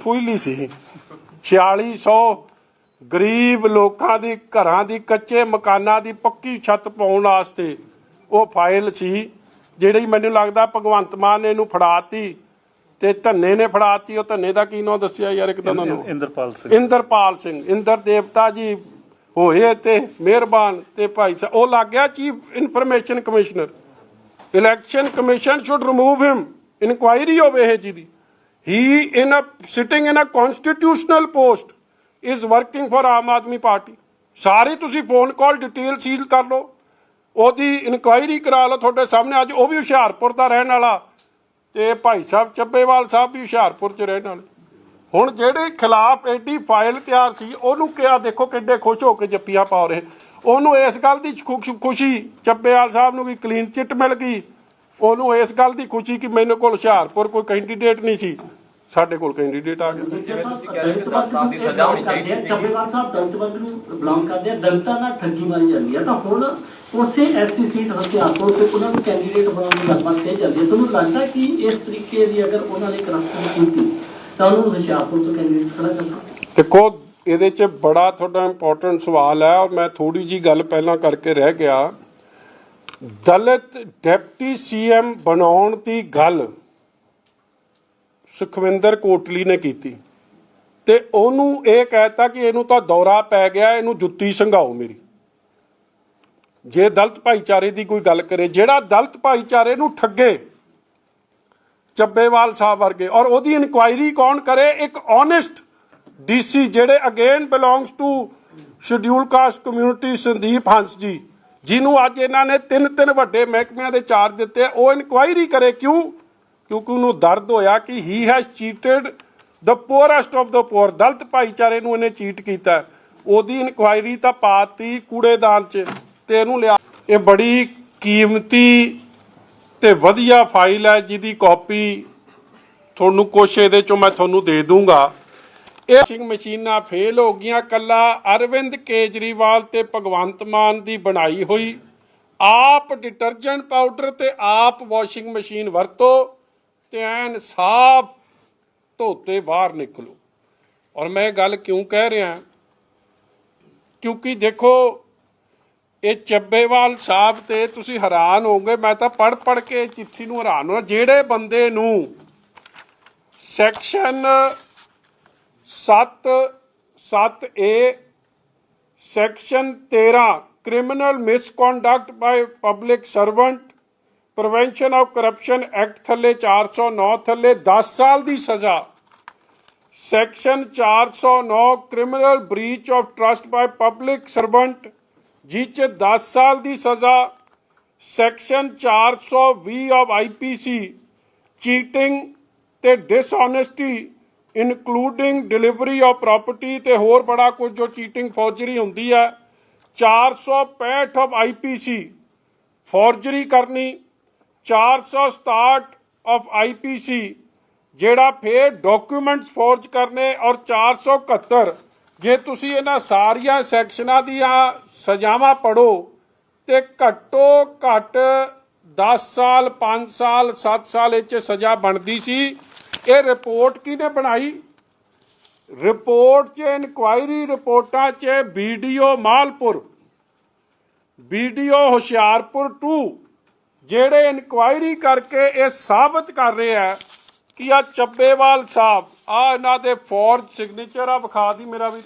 ਫੁੱਲੀ ਸੀ। 4600 ਗਰੀਬ ਲੋਕਾਂ ਦੀ ਘਰਾਂ ਦੀ ਕੱਚੇ ਮਕਾਨਾਂ ਦੀ ਪੱਕੀ ਛੱਤ ਪਾਉਣ ਵਾਸਤੇ ਉਹ ਫਾਈਲ ਸੀ ਜਿਹੜੀ ਮੈਨੂੰ ਲੱਗਦਾ ਭਗਵੰਤ ਮਾਨ ਨੇ ਇਹਨੂੰ ਫੜਾਤੀ ਤੇ ਧੰਨੇ ਨੇ ਫੜਾਤੀ। ਉਹ ਧੰਨੇ ਦਾ ਕੀ ਨਾਂ ਦੱਸਿਆ ਯਾਰ ਇੱਕ ਤਾਂ ਨੂੰ ਇੰਦਰਪਾਲ ਸਿੰਘ। ਇੰਦਰਪਾਲ ਸਿੰਘ। ਇੰਦਰ ਦੇਵਤਾ ਜੀ ਹੋਏ ਤੇ ਮਿਹਰਬਾਨ ਤੇ ਭਾਈ ਸਾਹਿਬ ਉਹ ਲੱਗ ਗਿਆ chief information commissioner. Election commission should remove him. Inquiry ਹੋਵੇ ਇਹ ਜੀ ਦੀ। He in a sitting in a constitutional post is working for Aam Aadmi Party ਸਾਰੇ ਤੁਸੀਂ ਫੋਨ ਕਾਲ ਡਿਟੇਲ ਸੀਲ ਕਰ ਲਓ ਉਹਦੀ ਇਨਕੁਆਇਰੀ ਕਰਾ ਲਓ ਤੁਹਾਡੇ ਸਾਹਮਣੇ ਅੱਜ ਉਹ ਵੀ ਹੁਸ਼ਿਆਰਪੁਰ ਦਾ ਰਹਿਣ ਵਾਲਾ ਤੇ ਭਾਈ ਸਾਹਿਬ ਚੱਬੇਵਾਲ ਸਾਹਿਬ ਵੀ ਹੁਸ਼ਿਆਰਪੁਰ ਚ ਰਹਿਣ ਵਾਲੇ ਹੁਣ ਜਿਹੜੇ ਖਿਲਾਫ ਐਡੀ ਫਾਈਲ ਤਿਆਰ ਸੀ ਉਹਨੂੰ ਕਿਹਾ ਦੇਖੋ ਕਿੱਡੇ ਖੁਸ਼ ਹੋ ਕੇ ਜੱਪੀਆਂ ਪਾ ਰਹੇ ਉਹਨੂੰ ਇਸ ਗੱਲ ਦੀ ਖੁਸ਼- ਖੁਸ਼ੀ ਚੱਬੇਵਾਲ ਸਾਹਿਬ ਨੂੰ ਵੀ ਕਲੀਨ ਚਿੱਟ ਮਿਲ ਗਈ ਉਹਨੂੰ ਇਸ ਗੱਲ ਦੀ ਖੁਸ਼ੀ ਕਿ ਮੈਨੂੰ ਕੋਲ ਹੁਸ਼ਿਆਰਪੁਰ ਕੋਈ ਕੈਂਡੀਡੇਟ ਨਹੀਂ ਸੀ। ਸਾਡੇ ਕੋਲ ਕੈਂਡੀਡੇਟ ਆ ਗਿਆ। ਜਿਵੇਂ ਤੁਸੀਂ ਕਹਿ ਰਹੇ ਹੋ ਕਿ 10 ਸਾਲ ਦੀ ਸਜ਼ਾ ਹੋਣੀ ਚਾਹੀਦੀ ਸੀ। ਚੱਬੇਵਾਲ ਸਾਹਿਬ ਦਲਿਤ ਵਰਗ ਨੂੰ ਬਿਲੋਂਗ ਕਰਦੇ ਆ। ਦਲਿਤਾਂ ਨਾਲ ਠੱਗੀ ਮਾਰੀ ਜਾਂਦੀ ਹੈ ਤਾਂ ਹੁਣ ਉਸੇ ਐਸਸੀ ਸੀਟ ਹਥਿਆਰਪੁਰ ਤੇ ਉਹਨਾਂ ਨੂੰ ਕੈਂਡੀਡੇਟ ਬਣਾਉਣ ਦੀ ਗੱਲਬਾਤ ਤੇ ਜਾਂਦੀ ਹੈ ਤੁਹਾਨੂੰ ਲੱਗਦਾ ਕਿ ਇਸ ਤਰੀਕੇ ਦੀ ਅਗਰ ਉਹਨਾਂ ਨੇ ਕਰਪਸ਼ਨ ਕੀਤੀ ਤਾਂ ਉਹਨਾਂ ਨੂੰ ਹਥਿਆਰਪੁਰ ਤੋਂ ਕੈਂਡੀਡੇਟ ਖੜਾ ਕਰਨਾ ਦੇਖੋ ਇਹਦੇ 'ਚ ਬੜਾ ਤੁਹਾਡਾ ਇੰਪੋਰਟੈਂਟ ਸਵਾਲ ਹੈ ਔਰ ਮੈਂ ਥੋੜੀ ਜੀ ਗੱਲ ਪਹਿਲਾਂ ਕਰਕੇ ਰਹਿ ਗਿਆ। ਦਲਿਤ ਡਿਪਟੀ ਸੀਐਮ ਬਣਾਉਣ ਦੀ ਗੱਲ ਸੁਖਵਿੰਦਰ ਕੋਟਲੀ ਨੇ ਕੀਤੀ ਤੇ ਉਹਨੂੰ ਇਹ ਕਹਿਤਾ ਕਿ ਇਹਨੂੰ ਤਾਂ ਦੌਰਾ ਪੈ ਗਿਆ, ਇਹਨੂੰ ਜੁੱਤੀ ਸੰਘਾਓ ਮੇਰੀ। ਜੇ ਦਲਤ ਭਾਈਚਾਰੇ ਦੀ ਕੋਈ ਗੱਲ ਕਰੇ, ਜਿਹੜਾ ਦਲਤ ਭਾਈਚਾਰੇ ਨੂੰ ਠੱਗੇ ਚੱਬੇਵਾਲ ਸਾਹਿਬ ਵਰਗੇ, ਔਰ ਉਹਦੀ ਇਨਕੁਆਇਰੀ ਕੌਣ ਕਰੇ? ਇੱਕ ਓਨੈਸਟ ਡੀਸੀ ਜਿਹੜੇ again belongs to schedule caste community Sandeep Hans ji. ਜਿਹਨੂੰ ਅੱਜ ਇਹਨਾਂ ਨੇ ਤਿੰਨ ਤਿੰਨ ਵੱਡੇ ਮਹਿਕਮਿਆਂ ਦੇ ਚਾਰਜ ਦਿੱਤੇ, ਉਹ ਇਨਕੁਆਇਰੀ ਕਰੇ ਕਿਉਂ? ਕਿਉਂਕਿ ਉਹਨੂੰ ਦਰਦ ਹੋਇਆ ਕਿ he has cheated the poorest of the poor Dalit ਭਾਈਚਾਰੇ ਨੂੰ ਇਹਨੇ ਚੀਟ ਕੀਤਾ। ਉਹਦੀ ਇਨਕੁਆਇਰੀ ਤਾਂ ਪਾਤੀ ਕੂੜੇਦਾਨ 'ਚ ਤੇ ਇਹਨੂੰ ਲਿਆ। ਇਹ ਬੜੀ ਕੀਮਤੀ ਤੇ ਵਧੀਆ ਫਾਈਲ ਹੈ ਜਿਹਦੀ ਕਾਪੀ ਤੁਹਾਨੂੰ ਕੁਛ ਇਹਦੇ ਚੋਂ ਮੈਂ ਤੁਹਾਨੂੰ ਦੇ ਦੂੰਗਾ। ਇਹ ਵਾਸ਼ਿੰਗ ਮਸ਼ੀਨਾਂ ਫੇਲ ਹੋ ਗਈਆਂ। ਕੱਲਾ ਅਰਵਿੰਦ ਕੇਜਰੀਵਾਲ ਤੇ ਭਗਵੰਤ ਮਾਨ ਦੀ ਬਣਾਈ ਹੋਈ। ਆਪ ਡਿਟਰਜੈਂਟ ਪਾਊਡਰ ਤੇ ਆਪ ਵਾਸ਼ਿੰਗ ਮਸ਼ੀਨ ਵਰਤੋ ਤੇ ਐਨ ਸਾਫ਼ ਧੋਤੇ ਬਾਹਰ ਨਿਕਲੋ। ਔਰ ਮੈਂ ਇਹ ਗੱਲ ਕਿਉਂ ਕਹਿ ਰਿਹਾ? ਕਿਉਂਕਿ ਦੇਖੋ, ਇਹ ਚੱਬੇਵਾਲ ਸਾਹਿਬ ਤੇ ਤੁਸੀਂ ਹੈਰਾਨ ਹੋਗੇ ਮੈਂ ਤਾਂ ਪੜ ਪੜ ਕੇ ਇਹ ਚਿੱਠੀ ਨੂੰ ਹੈਰਾਨ ਹੋਇਆ। ਜਿਹੜੇ ਬੰਦੇ ਨੂੰ section 7 7A section 13 criminal misconduct by public servant prevention of corruption act ਥੱਲੇ 409 ਥੱਲੇ 10 ਸਾਲ ਦੀ ਸਜ਼ਾ section 409 criminal breach of trust by public servant ਜਿਹ 'ਚ 10 ਸਾਲ ਦੀ ਸਜ਼ਾ ਸੈਕਸ਼ਨ 420 ਆਫ ਆਈਪੀਸੀ ਚੀਟਿੰਗ ਤੇ dishonesty including delivery of property ਤੇ ਹੋਰ ਬੜਾ ਕੁਝ ਜੋ ਚੀਟਿੰਗ ਫੌਰਜਰੀ ਹੁੰਦੀ ਹੈ। 465 ਆਫ ਆਈਪੀਸੀ ਫੌਰਜਰੀ ਕਰਨੀ 467 ਆਫ ਆਈਪੀਸੀ ਜਿਹੜਾ ਫੇਰ ਡਾਕੂਮੈਂਟਸ ਫੋਰਜ ਕਰਨੇ ਔਰ 471 ਜੇ ਤੁਸੀਂ ਇਹਨਾਂ ਸਾਰੀਆਂ ਸੈਕਸ਼ਨਾਂ ਦੀਆਂ ਸਜ਼ਾਵਾਂ ਪੜੋ ਤੇ ਘੱਟੋ ਘੱਟ 10 ਸਾਲ 5 ਸਾਲ 7 ਸਾਲ ਇਹ 'ਚ ਸਜ਼ਾ ਬਣਦੀ ਸੀ। ਇਹ ਰਿਪੋਰਟ ਕਿਹਨੇ ਬਣਾਈ? ਰਿਪੋਰਟ 'ਚ ਇਨਕੁਆਇਰੀ ਰਿਪੋਰਟਾਂ 'ਚ ਵੀਡੀਓ ਮਾਲਪੁਰ ਵੀਡੀਓ ਹੁਸ਼ਿਆਰਪੁਰ 2 ਜਿਹੜੇ ਇਨਕੁਆਇਰੀ ਕਰਕੇ ਇਹ ਸਾਬਤ ਕਰ ਰਹੇ ਆ ਕਿ ਆ ਚੱਬੇਵਾਲ ਸਾਹਿਬ ਆ ਇਹਨਾਂ ਦੇ ਫੋਰਜ ਸਿਗਨੇਚਰ ਆ, ਵਿਖਾ ਦੀ ਮੇਰਾ ਵੀ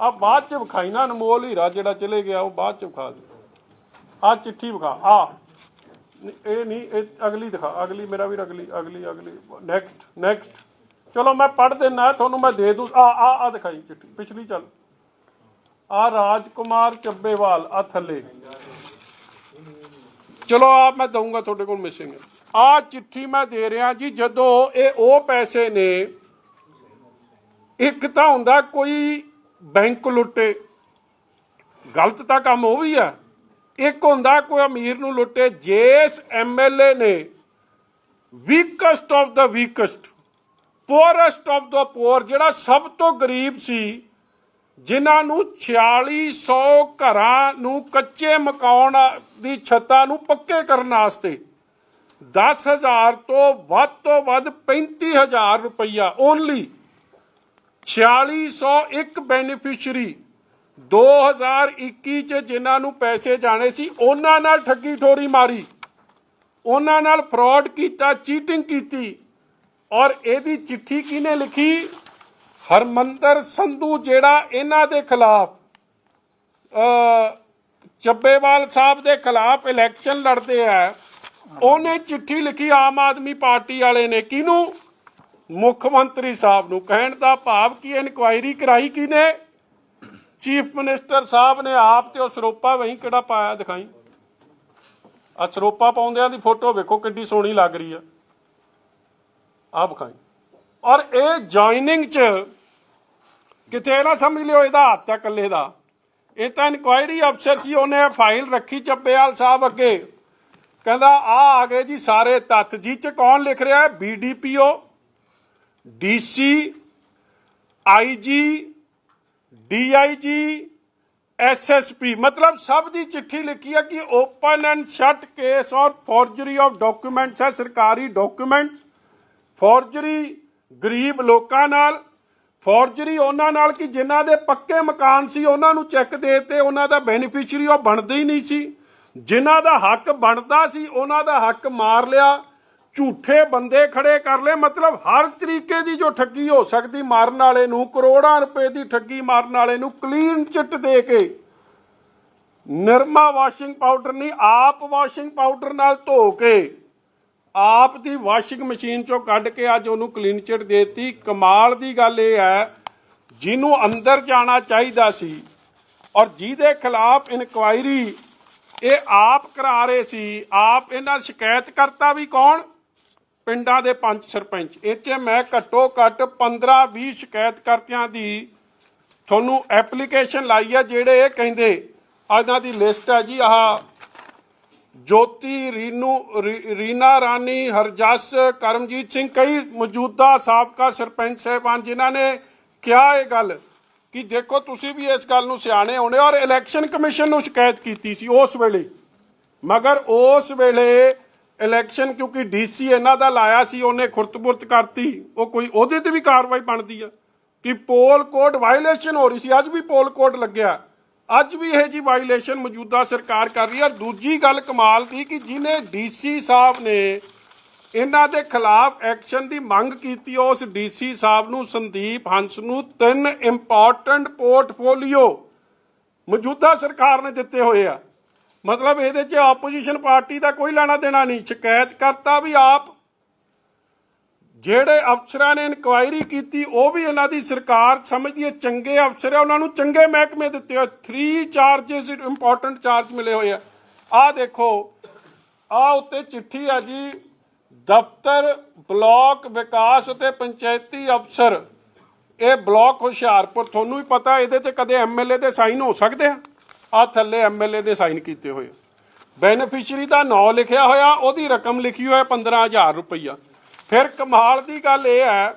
ਆ ਬਾਅਦ ਚ ਵਿਖਾਈ ਨਾ ਅਨਮੋਲ ਹੀਰਾ ਜਿਹੜਾ ਚਲੇ ਗਿਆ, ਉਹ ਬਾਅਦ ਚ ਵਿਖਾ ਦੇ। ਆ ਚਿੱਠੀ ਵਿਖਾ ਆ ਇਹ ਨਹੀਂ, ਇਹ ਅਗਲੀ ਦਿਖਾ, ਅਗਲੀ ਮੇਰਾ ਵੀ ਅਗਲੀ ਅਗਲੀ ਅਗਲੀ ਨੈਕਸਟ ਨੈਕਸਟ ਚਲੋ ਮੈਂ ਪੜ ਦੇਣਾ ਤੁਹਾਨੂੰ ਮੈਂ ਦੇ ਦੂੰ। ਆ ਆ ਆ ਦਿਖਾਈ ਚਿੱਠੀ, ਪਿਛਲੀ ਚੱਲ। ਆ ਰਾਜਕੁਮਾਰ ਚੱਬੇਵਾਲ, ਆ ਥੱਲੇ। ਚਲੋ ਆ ਮੈਂ ਦਊਂਗਾ ਤੁਹਾਡੇ ਕੋਲ ਮਿਸਿੰਗ ਆ ਚਿੱਠੀ ਮੈਂ ਦੇ ਰਿਹਾ ਜੀ, ਜਦੋਂ ਇਹ ਉਹ ਪੈਸੇ ਨੇ, ਇੱਕ ਤਾਂ ਹੁੰਦਾ ਕੋਈ ਬੈਂਕ ਲੁੱਟੇ। ਗਲਤ ਤਾਂ ਕੰਮ ਉਹ ਵੀ ਆ। ਇੱਕ ਹੁੰਦਾ ਕੋਈ ਅਮੀਰ ਨੂੰ ਲੁੱਟੇ ਜੇਸ ਐਮਐਲਏ ਨੇ ਵੀਕਸਟ ਆਫ ਦਾ ਵੀਕਸਟ ਪੋਰੈਸਟ ਆਫ ਦਾ ਪੋਰ ਜਿਹੜਾ ਸਭ ਤੋਂ ਗਰੀਬ ਸੀ, ਜਿਨ੍ਹਾਂ ਨੂੰ 4600 ਘਰਾਂ ਨੂੰ ਕੱਚੇ ਮਕਾਨ ਦੀ ਛੱਤਾਂ ਨੂੰ ਪੱਕੇ ਕਰਨ ਵਾਸਤੇ 10000 ਤੋਂ ਵੱਧ ਤੋਂ ਵੱਧ 35000 ਰੁਪਈਆ ਓਨਲੀ 4601 ਬੈਨੀਫੀਸ਼ੀਅਰੀ 2021 ਚ ਜਿਨ੍ਹਾਂ ਨੂੰ ਪੈਸੇ ਜਾਣੇ ਸੀ, ਉਹਨਾਂ ਨਾਲ ਠੱਗੀ ਠੋਰੀ ਮਾਰੀ। ਉਹਨਾਂ ਨਾਲ ਫਰਾਡ ਕੀਤਾ, ਚੀਟਿੰਗ ਕੀਤੀ। ਔਰ ਇਹਦੀ ਚਿੱਠੀ ਕਿਹਨੇ ਲਿਖੀ? ਹਰਮੰਦਰ ਸੰਧੂ, ਜਿਹੜਾ ਇਹਨਾਂ ਦੇ ਖਿਲਾਫ ਅ ਚੱਬੇਵਾਲ ਸਾਹਿਬ ਦੇ ਖਿਲਾਫ ਇਲੈਕਸ਼ਨ ਲੜਦੇ ਆ, ਉਹਨੇ ਚਿੱਠੀ ਲਿਖੀ ਆਮ ਆਦਮੀ ਪਾਰਟੀ ਵਾਲੇ ਨੇ। ਕਿਹਨੂੰ? ਮੁੱਖ ਮੰਤਰੀ ਸਾਹਿਬ ਨੂੰ। ਕਹਿਣ ਦਾ ਭਾਵ ਕੀ ਇਨਕੁਆਇਰੀ ਕਰਾਈ ਕਿਹਨੇ? ਚੀਫ ਮਿਨਿਸਟਰ ਸਾਹਿਬ ਨੇ ਆਪ ਤੇ ਉਹ ਸਰੋਪਾ ਵਹੀਂ ਕਿਹੜਾ ਪਾਇਆ ਦਿਖਾਈ? ਆ ਸਰੋਪਾ ਪਾਉਂਦਿਆਂ ਦੀ ਫੋਟੋ ਵੇਖੋ ਕਿੱਡੀ ਸੋਹਣੀ ਲੱਗ ਰਹੀ ਆ। ਆ ਵਿਖਾਈ। ਔਰ ਇਹ ਜੁਆਇਨਿੰਗ ਚ ਕਿਤੇ ਨਾ ਸਮਝ ਲਿਓ ਇਹਦਾ ਹੱਥ ਹੈ ਇਕੱਲੇ ਦਾ। ਇਹ ਤਾਂ ਇਨਕੁਆਇਰੀ ਅਫਸਰ ਸੀ, ਉਹਨੇ ਫਾਈਲ ਰੱਖੀ ਚੱਬੇਵਾਲ ਸਾਹਿਬ ਅੱਗੇ। ਕਹਿੰਦਾ ਆ ਆ ਗਏ ਜੀ ਸਾਰੇ ਤੱਥ ਜੀ ਚ ਕੌਣ ਲਿਖ ਰਿਹਾ ਹੈ? BDPO DC IG DIG SSP ਮਤਲਬ ਸਭ ਦੀ ਚਿੱਠੀ ਲਿਖੀ ਹੈ ਕਿ ਓਪਨ ਐਂਡ ਸ਼ਟ ਕੇਸ ਔਰ ਫੋਰਜਰੀ ਆਫ ਡਾਕੂਮੈਂਟਸ ਹੈ, ਸਰਕਾਰੀ ਡਾਕੂਮੈਂਟਸ ਫੋਰਜਰੀ ਗਰੀਬ ਲੋਕਾਂ ਨਾਲ ਫੋਰਜਰੀ ਉਹਨਾਂ ਨਾਲ ਕਿ ਜਿਨ੍ਹਾਂ ਦੇ ਪੱਕੇ ਮਕਾਨ ਸੀ, ਉਹਨਾਂ ਨੂੰ ਚੈੱਕ ਦੇ ਤੇ ਉਹਨਾਂ ਦਾ ਬੈਨੀਫੀਸ਼ੀਅਰੀ ਉਹ ਬਣਦੇ ਹੀ ਨਹੀਂ ਸੀ, ਜਿਨ੍ਹਾਂ ਦਾ ਹੱਕ ਬਣਦਾ ਸੀ, ਉਹਨਾਂ ਦਾ ਹੱਕ ਮਾਰ ਲਿਆ ਝੂਠੇ ਬੰਦੇ ਖੜੇ ਕਰ ਲਏ। ਮਤਲਬ ਹਰ ਤਰੀਕੇ ਦੀ ਜੋ ਠੱਗੀ ਹੋ ਸਕਦੀ, ਮਾਰਨ ਵਾਲੇ ਨੂੰ, ਕਰੋੜਾਂ ਰੁਪਏ ਦੀ ਠੱਗੀ ਮਾਰਨ ਵਾਲੇ ਨੂੰ ਕਲੀਨ ਚਿੱਟ ਦੇ ਕੇ। ਨਿਰਮਾ ਵਾਸ਼ਿੰਗ ਪਾਊਡਰ ਨਹੀਂ, ਆਪ ਵਾਸ਼ਿੰਗ ਪਾਊਡਰ ਨਾਲ ਧੋ ਕੇ, ਆਪ ਦੀ ਵਾਸ਼ਿੰਗ ਮਸ਼ੀਨ ਚੋਂ ਕੱਢ ਕੇ ਅੱਜ ਉਹਨੂੰ ਕਲੀਨ ਚਿੱਟ ਦੇਤੀ। ਕਮਾਲ ਦੀ ਗੱਲ ਇਹ ਹੈ, ਜਿਹਨੂੰ ਅੰਦਰ ਜਾਣਾ ਚਾਹੀਦਾ ਸੀ ਔਰ ਜਿਹਦੇ ਖਿਲਾਫ ਇਨਕੁਆਇਰੀ ਇਹ ਆਪ ਕਰਾ ਰਹੇ ਸੀ, ਆਪ ਇਹਨਾਂ ਸ਼ਿਕਾਇਤ ਕਰਤਾ ਵੀ ਕੌਣ? ਪਿੰਡਾਂ ਦੇ ਪੰਜ ਸਰਪੰਚ। ਇੱਥੇ ਮੈਂ ਘੱਟੋ ਘੱਟ 15 20 ਸ਼ਿਕਾਇਤਕਰਤਿਆਂ ਦੀ ਤੁਹਾਨੂੰ ਐਪਲੀਕੇਸ਼ਨ ਲਾਈ ਆ, ਜਿਹੜੇ ਇਹ ਕਹਿੰਦੇ ਇਹਨਾਂ ਦੀ ਲਿਸਟ ਹੈ ਜੀ, ਆਹ ਜੋਤੀ, ਰੀਨੂ, ਰੀ- ਰੀਨਾ ਰਾਣੀ, ਹਰਜਸ, ਕਰਮਜੀਤ ਸਿੰਘ, ਕਈ ਮੌਜੂਦਾ ਸਾਬਕਾ ਸਰਪੰਚ ਸਾਹਿਬਾਨ ਜਿਨ੍ਹਾਂ ਨੇ ਕਿਹਾ ਇਹ ਗੱਲ ਕਿ ਦੇਖੋ ਤੁਸੀਂ ਵੀ ਇਸ ਗੱਲ ਨੂੰ ਸਿਆਣੇ ਹੋਣੇ ਔਰ ਇਲੈਕਸ਼ਨ ਕਮਿਸ਼ਨ ਨੂੰ ਸ਼ਿਕਾਇਤ ਕੀਤੀ ਸੀ ਉਸ ਵੇਲੇ। ਮਗਰ ਉਸ ਵੇਲੇ ਇਲੈਕਸ਼ਨ ਕਿਉਂਕਿ ਡੀਸੀ ਇਹਨਾਂ ਦਾ ਲਾਇਆ ਸੀ, ਉਹਨੇ ਖੁਰਤਬੁਰਤ ਕਰਤੀ। ਉਹ ਕੋਈ ਉਹਦੇ ਤੇ ਵੀ ਕਾਰਵਾਈ ਬਣਦੀ ਆ ਕਿ ਪੋਲ ਕੋਡ ਵਾਇਲੇਸ਼ਨ ਹੋ ਰਹੀ ਸੀ। ਅੱਜ ਵੀ ਪੋਲ ਕੋਡ ਲੱਗਿਆ। ਅੱਜ ਵੀ ਇਹ ਜੀ ਵਾਇਲੇਸ਼ਨ ਮੌਜੂਦਾ ਸਰਕਾਰ ਕਰ ਰਹੀ ਹੈ ਦੂਜੀ ਗੱਲ ਕਮਾਲ ਦੀ ਕਿ ਜਿਹਨੇ ਡੀਸੀ ਸਾਹਿਬ ਨੇ ਇਹਨਾਂ ਦੇ ਖਿਲਾਫ ਐਕਸ਼ਨ ਦੀ ਮੰਗ ਕੀਤੀ, ਉਸ ਡੀਸੀ ਸਾਹਿਬ ਨੂੰ ਸੰਦੀਪ ਹੰਸ ਨੂੰ ਤਿੰਨ ਇੰਪੋਰਟੈਂਟ ਪੋਰਟਫੋਲੀਓ ਮੌਜੂਦਾ ਸਰਕਾਰ ਨੇ ਦਿੱਤੇ ਹੋਏ ਆ। ਮਤਲਬ ਇਹਦੇ 'ਚ ਆਪੋਜੀਸ਼ਨ ਪਾਰਟੀ ਦਾ ਕੋਈ ਲੈਣਾ ਦੇਣਾ ਨਹੀਂ, ਸ਼ਿਕਾਇਤ ਕਰਤਾ ਵੀ ਆਪ। ਜਿਹੜੇ ਅਫਸਰਾਂ ਨੇ ਇਨਕੁਆਇਰੀ ਕੀਤੀ, ਉਹ ਵੀ ਇਹਨਾਂ ਦੀ ਸਰਕਾਰ ਸਮਝਦੀ ਹੈ, ਚੰਗੇ ਅਫਸਰ ਆ ਉਹਨਾਂ ਨੂੰ ਚੰਗੇ ਮਹਿਕਮੇ ਦਿੱਤੇ ਹੋਏ 3 ਚਾਰजेस ਇੰਪੋਰਟੈਂਟ ਚਾਰਜ ਮਿਲੇ ਹੋਏ ਆ। ਆਹ ਦੇਖੋ, ਆਹ ਉੱਤੇ ਚਿੱਠੀ ਆ ਜੀ, ਦਫ਼ਤਰ, ਬਲਾਕ ਵਿਕਾਸ ਅਤੇ ਪੰਚਾਇਤੀ ਅਫਸਰ। ਇਹ ਬਲਾਕ ਹੁਸ਼ਿਆਰਪੁਰ, ਤੁਹਾਨੂੰ ਵੀ ਪਤਾ, ਇਹਦੇ ਤੇ ਕਦੇ ਐਮਐਲਏ ਦੇ ਸਾਈਨ ਹੋ ਸਕਦੇ ਆ। ਆ ਥੱਲੇ ਐਮਐਲਏ ਦੇ ਸਾਈਨ ਕੀਤੇ ਹੋਏ ਬੈਨੀਫੀਸ਼ੀਅਰੀ ਦਾ ਨਾਂ ਲਿਖਿਆ ਹੋਇਆ, ਉਹਦੀ ਰਕਮ ਲਿਖੀ ਹੋਇਆ 15000 ਰੁਪਈਆ। ਫਿਰ ਕਮਾਲ ਦੀ ਗੱਲ ਇਹ ਹੈ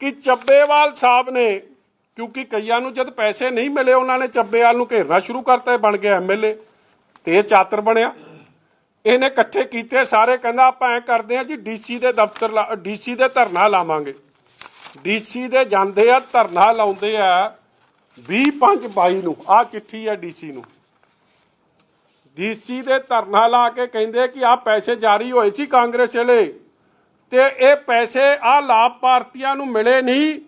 ਕਿ ਚੱਬੇਵਾਲ ਸਾਹਿਬ ਨੇ, ਕਿਉਂਕਿ ਕਈਆਂ ਨੂੰ ਜਦ ਪੈਸੇ ਨਹੀਂ ਮਿਲੇ, ਉਹਨਾਂ ਨੇ ਚੱਬੇਵਾਲ ਨੂੰ ਘੇਰਨਾ ਸ਼ੁਰੂ ਕਰਤਾ, ਇਹ ਬਣ ਗਿਆ ਐਮਐਲਏ ਤੇ ਇਹ ਚਾਤਰ ਬਣਿਆ। ਇਹਨੇ ਇਕੱਠੇ ਕੀਤੇ, ਸਾਰੇ ਕਹਿੰਦਾ ਆਪਾਂ ਐ ਕਰਦੇ ਆ ਜੀ, ਡੀਸੀ ਦੇ ਦਫ਼ਤਰ ਡੀਸੀ ਦੇ ਧਰਨਾ ਲਾਵਾਂਗੇ। ਡੀਸੀ ਦੇ ਜਾਂਦੇ ਆ, ਧਰਨਾ ਲਾਉਂਦੇ ਆ 25 ਨੂੰ ਆ ਚਿੱਠੀ ਹੈ ਡੀਸੀ ਨੂੰ। ਡੀਸੀ ਦੇ ਧਰਨਾ ਲਾ ਕੇ ਕਹਿੰਦੇ ਕਿ ਆ ਪੈਸੇ ਜਾਰੀ ਹੋਏ ਸੀ ਕਾਂਗਰਸ ਵੇਲੇ ਤੇ ਇਹ ਪੈਸੇ ਆ ਲਾਭਪਾਤਰੀਆਂ ਨੂੰ ਮਿਲੇ ਨਹੀਂ,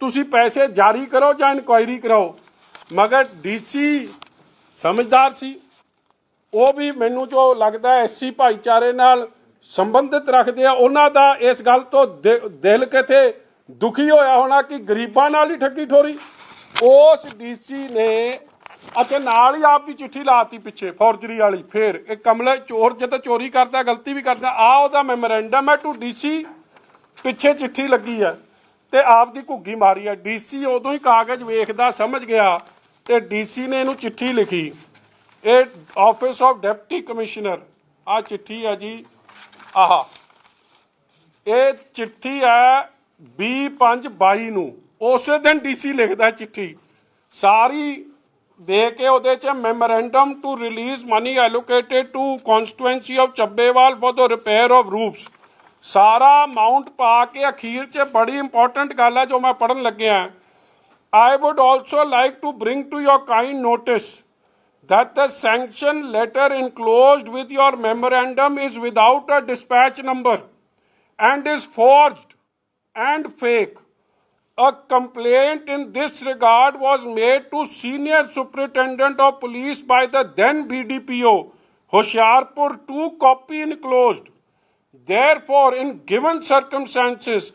ਤੁਸੀਂ ਪੈਸੇ ਜਾਰੀ ਕਰੋ ਜਾਂ ਇਨਕੁਆਇਰੀ ਕਰਾਓ। ਮਗਰ ਡੀਸੀ ਸਮਝਦਾਰ ਸੀ। ਉਹ ਵੀ ਮੈਨੂੰ ਜੋ ਲੱਗਦਾ ਐਸਸੀ ਭਾਈਚਾਰੇ ਨਾਲ ਸੰਬੰਧਿਤ ਰੱਖਦੇ ਆ, ਉਹਨਾਂ ਦਾ ਇਸ ਗੱਲ ਤੋਂ ਦਿਲ ਕਿਤੇ ਦੁਖੀ ਹੋਇਆ ਹੋਣਾ ਕਿ ਗਰੀਬਾਂ ਨਾਲ ਹੀ ਠੱਗੀ ਠੋਰੀ। ਉਸ ਡੀਸੀ ਨੇ ਅੱਛਾ ਨਾਲ ਹੀ ਆਪ ਦੀ ਚਿੱਠੀ ਲਾਤੀ ਪਿੱਛੇ ਫੌਰਜਰੀ ਵਾਲੀ, ਫੇਰ। ਇਹ ਕਮਲੇ ਚੋਰ ਜਦੋਂ ਚੋਰੀ ਕਰਦਾ, ਗਲਤੀ ਵੀ ਕਰਦਾ ਆ ਉਹਦਾ ਮੈਮੋਰੈਂਡਮ ਹੈ ਟੂ ਡੀਸੀ ਪਿੱਛੇ ਚਿੱਠੀ ਲੱਗੀ ਹੈ ਤੇ ਆਪ ਦੀ ਘੁੱਗੀ ਮਾਰੀ ਹੈ। ਡੀਸੀ ਉਦੋਂ ਹੀ ਕਾਗਜ਼ ਵੇਖਦਾ, ਸਮਝ ਗਿਆ ਤੇ ਡੀਸੀ ਨੇ ਇਹਨੂੰ ਚਿੱਠੀ ਲਿਖੀ। ਇਹ ਆਫਿਸ ਆਫ ਡਿਪਟੀ ਕਮਿਸ਼ਨਰ ਆ ਚਿੱਠੀ ਹੈ ਜੀ, ਆਹ। ਇਹ ਚਿੱਠੀ ਹੈ 2522 ਨੂੰ। उस दिन डीसी लिखता चिट्ठी सारी दे के memorandum to release money allocated to constituency of Chabbewal for the repair of roofs सारा अमाउंट पा के अखीर च बड़ी इंपॉर्टेंट गल है जो मैं पढ़न लगे हैं I would also like to bring to your kind notice that the sanction letter enclose with your memorandum is without a dispatch number and is forge and fake A complaint in this regard was made to Senior Superintendent of Police by the then BDPO, Hoshiarpur 2 copy enclosed. Therefore, in given circumstances,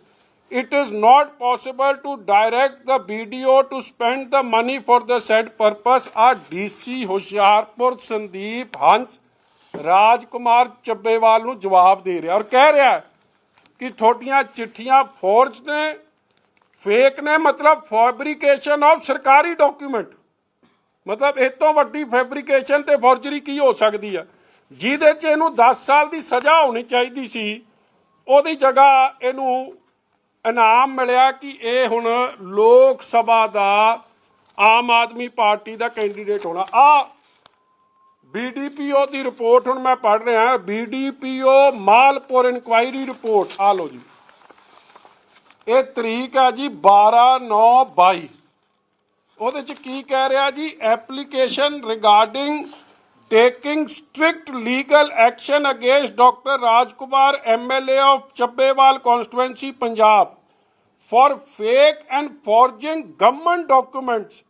it is not possible to direct the BDO to spend the money for the said purpose. A DC Hoshiarpur Sandeep Hans Rajkumar Chabbewal ਨੂੰ ਜਵਾਬ ਦੇ ਰਿਹਾ ਔਰ ਕਹਿ ਰਿਹਾ ਹੈ ਕਿ ਤੁਹਾਡੀਆਂ ਚਿੱਠੀਆਂ ਫੋਰਜ ਨੇ ਫੇਕ ਨੇ ਮਤਲਬ ਫੈਬਰੀਕੇਸ਼ਨ ਆਫ ਸਰਕਾਰੀ ਡਾਕੂਮੈਂਟ ਮਤਲਬ ਇਹ ਤੋਂ ਵੱਡੀ ਫੈਬਰੀਕੇਸ਼ਨ ਤੇ ਫੋਰਜਰੀ ਕੀ ਹੋ ਸਕਦੀ ਆ? ਜਿਹਦੇ 'ਚ ਇਹਨੂੰ 10 ਸਾਲ ਦੀ ਸਜ਼ਾ ਹੋਣੀ ਚਾਹੀਦੀ ਸੀ, ਉਹਦੀ ਜਗ੍ਹਾ ਇਹਨੂੰ ਇਨਾਮ ਮਿਲਿਆ ਕਿ ਇਹ ਹੁਣ ਲੋਕ ਸਭਾ ਦਾ ਆਮ ਆਦਮੀ ਪਾਰਟੀ ਦਾ ਕੈਂਡੀਡੇਟ ਹੋਣਾ। ਆ ਬੀਡੀਪੀਓ ਦੀ ਰਿਪੋਰਟ ਹੁਣ ਮੈਂ ਪੜ੍ਹ ਰਿਹਾ ਬੀਡੀਪੀਓ ਮਾਲਪੁਰ ਇਨਕੁਆਇਰੀ ਰਿਪੋਰਟ ਆ ਲਓ ਜੀ। ਇਹ ਤਰੀਕ ਆ ਜੀ 12/9/22 ਉਹਦੇ ਚ ਕੀ ਕਹਿ ਰਿਹਾ ਜੀ application regarding taking strict legal action against doctor Rajkumar MLA of Chabbewal constituency Punjab for fake and forging government documents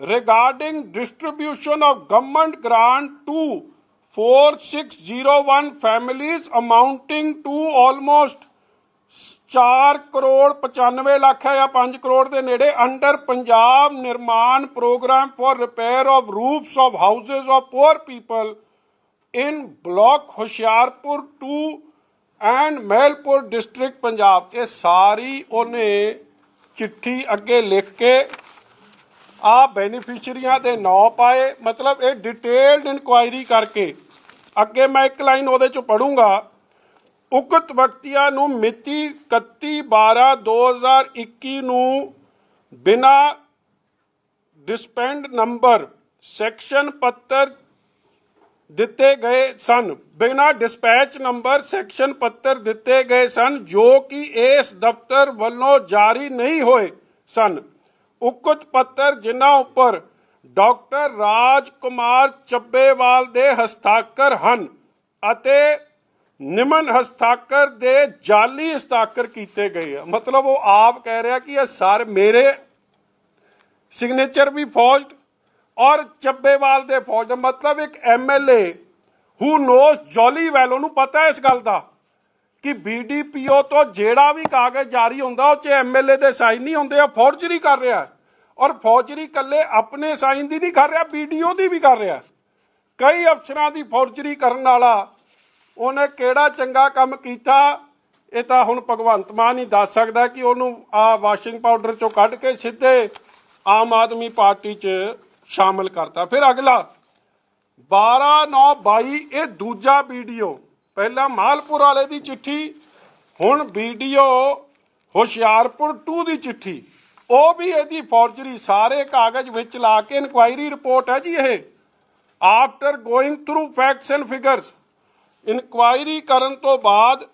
regarding distribution of government grant to 4601 families amounting to almost 4 crore 95 lakh ਜਾਂ 5 ਕਰੋੜ ਦੇ ਨੇੜੇ under Punjab Nirman programme for repair of roofs of houses of poor people in block Hoshiarpur 2 and Mahilpur district Punjab. ਇਹ ਸਾਰੀ ਉਹਨੇ ਚਿੱਠੀ ਅੱਗੇ ਲਿਖ ਕੇ ਆ ਬੈਨੀਫੀਸ਼ੀਅਰੀਆਂ ਦੇ ਨਾਂ ਪਾਏ। ਮਤਲਬ ਇਹ ਡਿਟੇਲਡ ਇਨਕੁਆਇਰੀ ਕਰਕੇ। ਅੱਗੇ ਮੈਂ ਇੱਕ ਲਾਈਨ ਉਹਦੇ ਚੋਂ ਪੜੂੰਗਾ ਉਕਤ ਵਿਅਕਤੀਆਂ ਨੂੰ ਮਿਤੀ 31 12 2021 ਨੂੰ ਬਿਨਾ ਡਿਸਪੈਂਡ ਨੰਬਰ ਸੈਕਸ਼ਨ ਪੱਤਰ ਦਿੱਤੇ ਗਏ ਸਨ। ਬਿਨਾ ਡਿਸਪੈਚ ਨੰਬਰ ਸੈਕਸ਼ਨ ਪੱਤਰ ਦਿੱਤੇ ਗਏ ਸਨ, ਜੋ ਕਿ ਇਸ ਦਫ਼ਤਰ ਵੱਲੋਂ ਜਾਰੀ ਨਹੀਂ ਹੋਏ ਸਨ। ਉਕਤ ਪੱਤਰ ਜਿਨ੍ਹਾਂ ਉੱਪਰ ਡਾਕਟਰ ਰਾਜ ਕੁਮਾਰ ਚੱਬੇਵਾਲ ਦੇ ਹਸਤਾਖਰ ਹਨ ਅਤੇ ਨਿਮਨ ਹਸਤਾਖਰ ਦੇ ਜਾਲੀ ਹਸਤਾਖਰ ਕੀਤੇ ਗਏ ਆ। ਮਤਲਬ ਉਹ ਆਪ ਕਹਿ ਰਿਹਾ ਕਿ ਇਹ ਸਰ ਮੇਰੇ ਸਿਗਨੇਚਰ ਵੀ ਫੌਜਡ ਔਰ ਚੱਬੇਵਾਲ ਦੇ ਫੌਜ ਮਤਲਬ ਇੱਕ MLA who knows jolly well ਉਹਨੂੰ ਪਤਾ ਇਸ ਗੱਲ ਦਾ ਕਿ ਬੀਡੀਪੀਓ ਤੋਂ ਜਿਹੜਾ ਵੀ ਕਾਗਜ਼ ਜਾਰੀ ਹੁੰਦਾ, ਉਹ 'ਚ ਐਮਐਲਏ ਦੇ ਸਾਈਨ ਨਹੀਂ ਹੁੰਦੇ ਆ ਫੌਰਜਰੀ ਕਰ ਰਿਹਾ ਔਰ ਫੌਰਜਰੀ ਕੱਲੇ ਆਪਣੇ ਸਾਈਨ ਦੀ ਨਹੀਂ ਕਰ ਰਿਹਾ ਬੀਡੀਓ ਦੀ ਵੀ ਕਰ ਰਿਹਾ ਕਈ ਅਫਸਰਾਂ ਦੀ ਫੌਰਜਰੀ ਕਰਨ ਵਾਲਾ ਉਹਨੇ ਕਿਹੜਾ ਚੰਗਾ ਕੰਮ ਕੀਤਾ? ਇਹ ਤਾਂ ਹੁਣ ਭਗਵੰਤ ਮਾਨ ਹੀ ਦੱਸ ਸਕਦਾ ਕਿ ਉਹਨੂੰ ਆ ਵਾਸ਼ਿੰਗ ਪਾਊਡਰ ਚੋਂ ਕੱਢ ਕੇ ਸਿੱਧੇ ਆਮ ਆਦਮੀ ਪਾਰਟੀ 'ਚ ਸ਼ਾਮਲ ਕਰਤਾ। ਫਿਰ ਅਗਲਾ 12 9 22 ਇਹ ਦੂਜਾ ਵੀਡੀਓ। ਪਹਿਲਾਂ ਮਾਲਪੁਰ ਵਾਲੇ ਦੀ ਚਿੱਠੀ, ਹੁਣ ਵੀਡੀਓ ਹੁਸ਼ਿਆਰਪੁਰ 2 ਦੀ ਚਿੱਠੀ। ਉਹ ਵੀ ਇਹਦੀ ਫੌਰਜਰੀ ਸਾਰੇ ਕਾਗਜ਼ ਵਿੱਚ ਲਾ ਕੇ ਇਨਕੁਆਇਰੀ ਰਿਪੋਰਟ ਹੈ ਜੀ ਇਹ। After going through facts and figures inquiry ਕਰਨ ਤੋਂ ਬਾਅਦ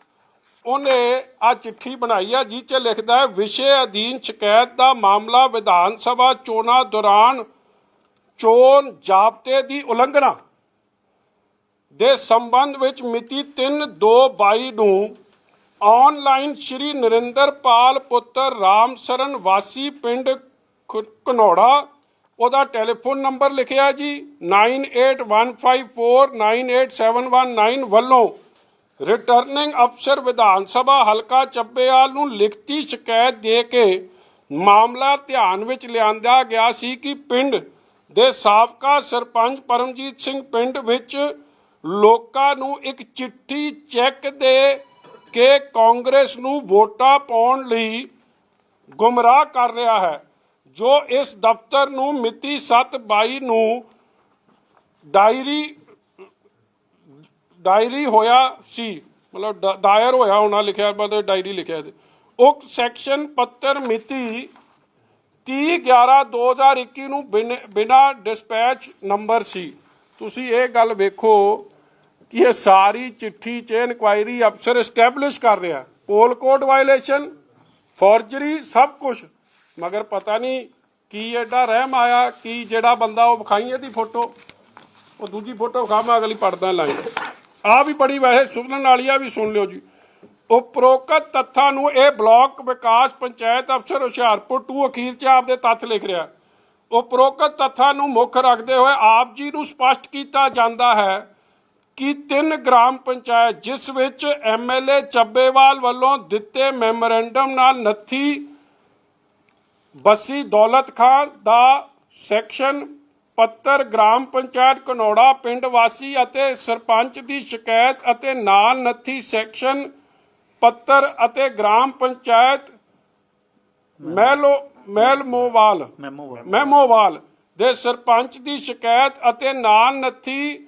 ਉਹਨੇ ਆ ਚਿੱਠੀ ਬਣਾਈ ਆ, ਜਿਹ 'ਚ ਲਿਖਦਾ ਹੈ, ਵਿਸ਼ੇ ਅਧੀਨ ਸ਼ਿਕਾਇਤ ਦਾ ਮਾਮਲਾ ਵਿਧਾਨ ਸਭਾ ਚੋਣਾਂ ਦੌਰਾਨ ਚੋਣ ਜਾਬਤੇ ਦੀ ਉਲੰਘਣਾ ਦੇ ਸੰਬੰਧ ਵਿੱਚ ਮਿਤੀ 3/2/22 ਨੂੰ ਆਨਲਾਈਨ ਸ਼੍ਰੀ ਨਰਿੰਦਰਪਾਲ ਪੁੱਤਰ ਰਾਮ ਸਰਨ ਵਾਸੀ ਪਿੰਡ ਖੁ- ਘਨੌੜਾ ਉਹਦਾ ਟੈਲੀਫੋਨ ਨੰਬਰ ਲਿਖਿਆ ਜੀ 9815498719 ਵੱਲੋਂ ਰਿਟਰਨਿੰਗ ਅਫਸਰ ਵਿਧਾਨ ਸਭਾ ਹਲਕਾ ਚੱਬੇਵਾਲ ਨੂੰ ਲਿਖਤੀ ਸ਼ਿਕਾਇਤ ਦੇ ਕੇ ਮਾਮਲਾ ਧਿਆਨ ਵਿੱਚ ਲਿਆਂਦਾ ਗਿਆ ਸੀ ਕਿ ਪਿੰਡ ਦੇ ਸਾਬਕਾ ਸਰਪੰਚ ਪਰਮਜੀਤ ਸਿੰਘ ਪਿੰਡ ਵਿੱਚ ਲੋਕਾਂ ਨੂੰ ਇੱਕ ਚਿੱਠੀ ਚੈੱਕ ਦੇ ਕੇ ਕਾਂਗਰਸ ਨੂੰ ਵੋਟਾਂ ਪਾਉਣ ਲਈ ਗੁੰਮਰਾਹ ਕਰ ਰਿਹਾ ਹੈ। ਜੋ ਇਸ ਦਫ਼ਤਰ ਨੂੰ ਮਿਤੀ 7/22 ਨੂੰ ਡਾਇਰੀ ਡਾਇਰੀ ਹੋਇਆ ਸੀ, ਮਤਲਬ ਦਾਇਰ ਹੋਇਆ ਹੋਣਾ ਲਿਖਿਆ, ਮਤਲਬ ਡਾਇਰੀ ਲਿਖਿਆ ਸੀ। ਉਕਤ ਸੈਕਸ਼ਨ ਪੱਤਰ ਮਿਤੀ 30 11 2021 ਨੂੰ ਬਿਨਾ, ਬਿਨਾਂ ਡਿਸਪੈਚ ਨੰਬਰ ਸੀ। ਤੁਸੀਂ ਇਹ ਗੱਲ ਵੇਖੋ ਕਿ ਇਹ ਸਾਰੀ ਚਿੱਠੀ ਚ ਇਨਕੁਆਇਰੀ ਅਫਸਰ ਐਸਟੈਬਲਿਸ਼ ਕਰ ਰਿਹਾ। ਪੋਲ ਕੋਡ ਵਾਇਲੇਸ਼ਨ ਫੋਰਜਰੀ ਸਭ ਕੁਝ ਮਗਰ ਪਤਾ ਨਹੀਂ ਕੀ ਐਡਾ ਰਹਿਮ ਆਇਆ, ਕੀ ਜਿਹੜਾ ਬੰਦਾ ਉਹ ਵਿਖਾਈ ਇਹਦੀ ਫੋਟੋ। ਉਹ ਦੂਜੀ ਫੋਟੋ ਵਿਖਾ ਮੈਂ ਅਗਲੀ ਪੜਦਾ ਲਾਈਨ। ਆ ਵੀ ਬੜੀ ਵੈਸੇ ਸੁਣਨ ਵਾਲੀ ਆ, ਵੀ ਸੁਣ ਲਿਓ ਜੀ। ਉਪਰੋਕਤ ਤੱਥਾਂ ਨੂੰ ਇਹ ਬਲਾਕ ਵਿਕਾਸ ਪੰਚਾਇਤ ਅਫਸਰ ਹੁਸ਼ਿਆਰਪੁਰ 2 ਅਖੀਰ 'ਚ ਆਪਦੇ ਤੱਥ ਲਿਖ ਰਿਹਾ। ਉਪਰੋਕਤ ਤੱਥਾਂ ਨੂੰ ਮੁੱਖ ਰੱਖਦੇ ਹੋਏ ਆਪ ਜੀ ਨੂੰ ਸਪਸ਼ਟ ਕੀਤਾ ਜਾਂਦਾ ਹੈ ਕਿ ਤਿੰਨ ਗ੍ਰਾਮ ਪੰਚਾਇਤ ਜਿਸ ਵਿੱਚ ਐਮਐਲਏ ਚੱਬੇਵਾਲ ਵੱਲੋਂ ਦਿੱਤੇ ਮੈਮੋਰੈਂਡਮ ਨਾਲ ਨੱਥੀ ਬੱਸੀ ਦੌਲਤ ਖਾਨ ਦਾ ਸੈਕਸ਼ਨ ਪੱਤਰ ਗ੍ਰਾਮ ਪੰਚਾਇਤ ਕਨੌੜਾ ਪਿੰਡ ਵਾਸੀ ਅਤੇ ਸਰਪੰਚ ਦੀ ਸ਼ਿਕਾਇਤ ਅਤੇ ਨਾਲ ਨੱਥੀ ਸੈਕਸ਼ਨ ਪੱਤਰ ਅਤੇ ਗ੍ਰਾਮ ਪੰਚਾਇਤ ਮਹਿਲੋ ਮਹਿਲਮੋਵਾਲ ਮਹਿਮੋਵਾਲ ਦੇ ਸਰਪੰਚ ਦੀ ਸ਼ਿਕਾਇਤ ਅਤੇ ਨਾਲ ਨੱਥੀ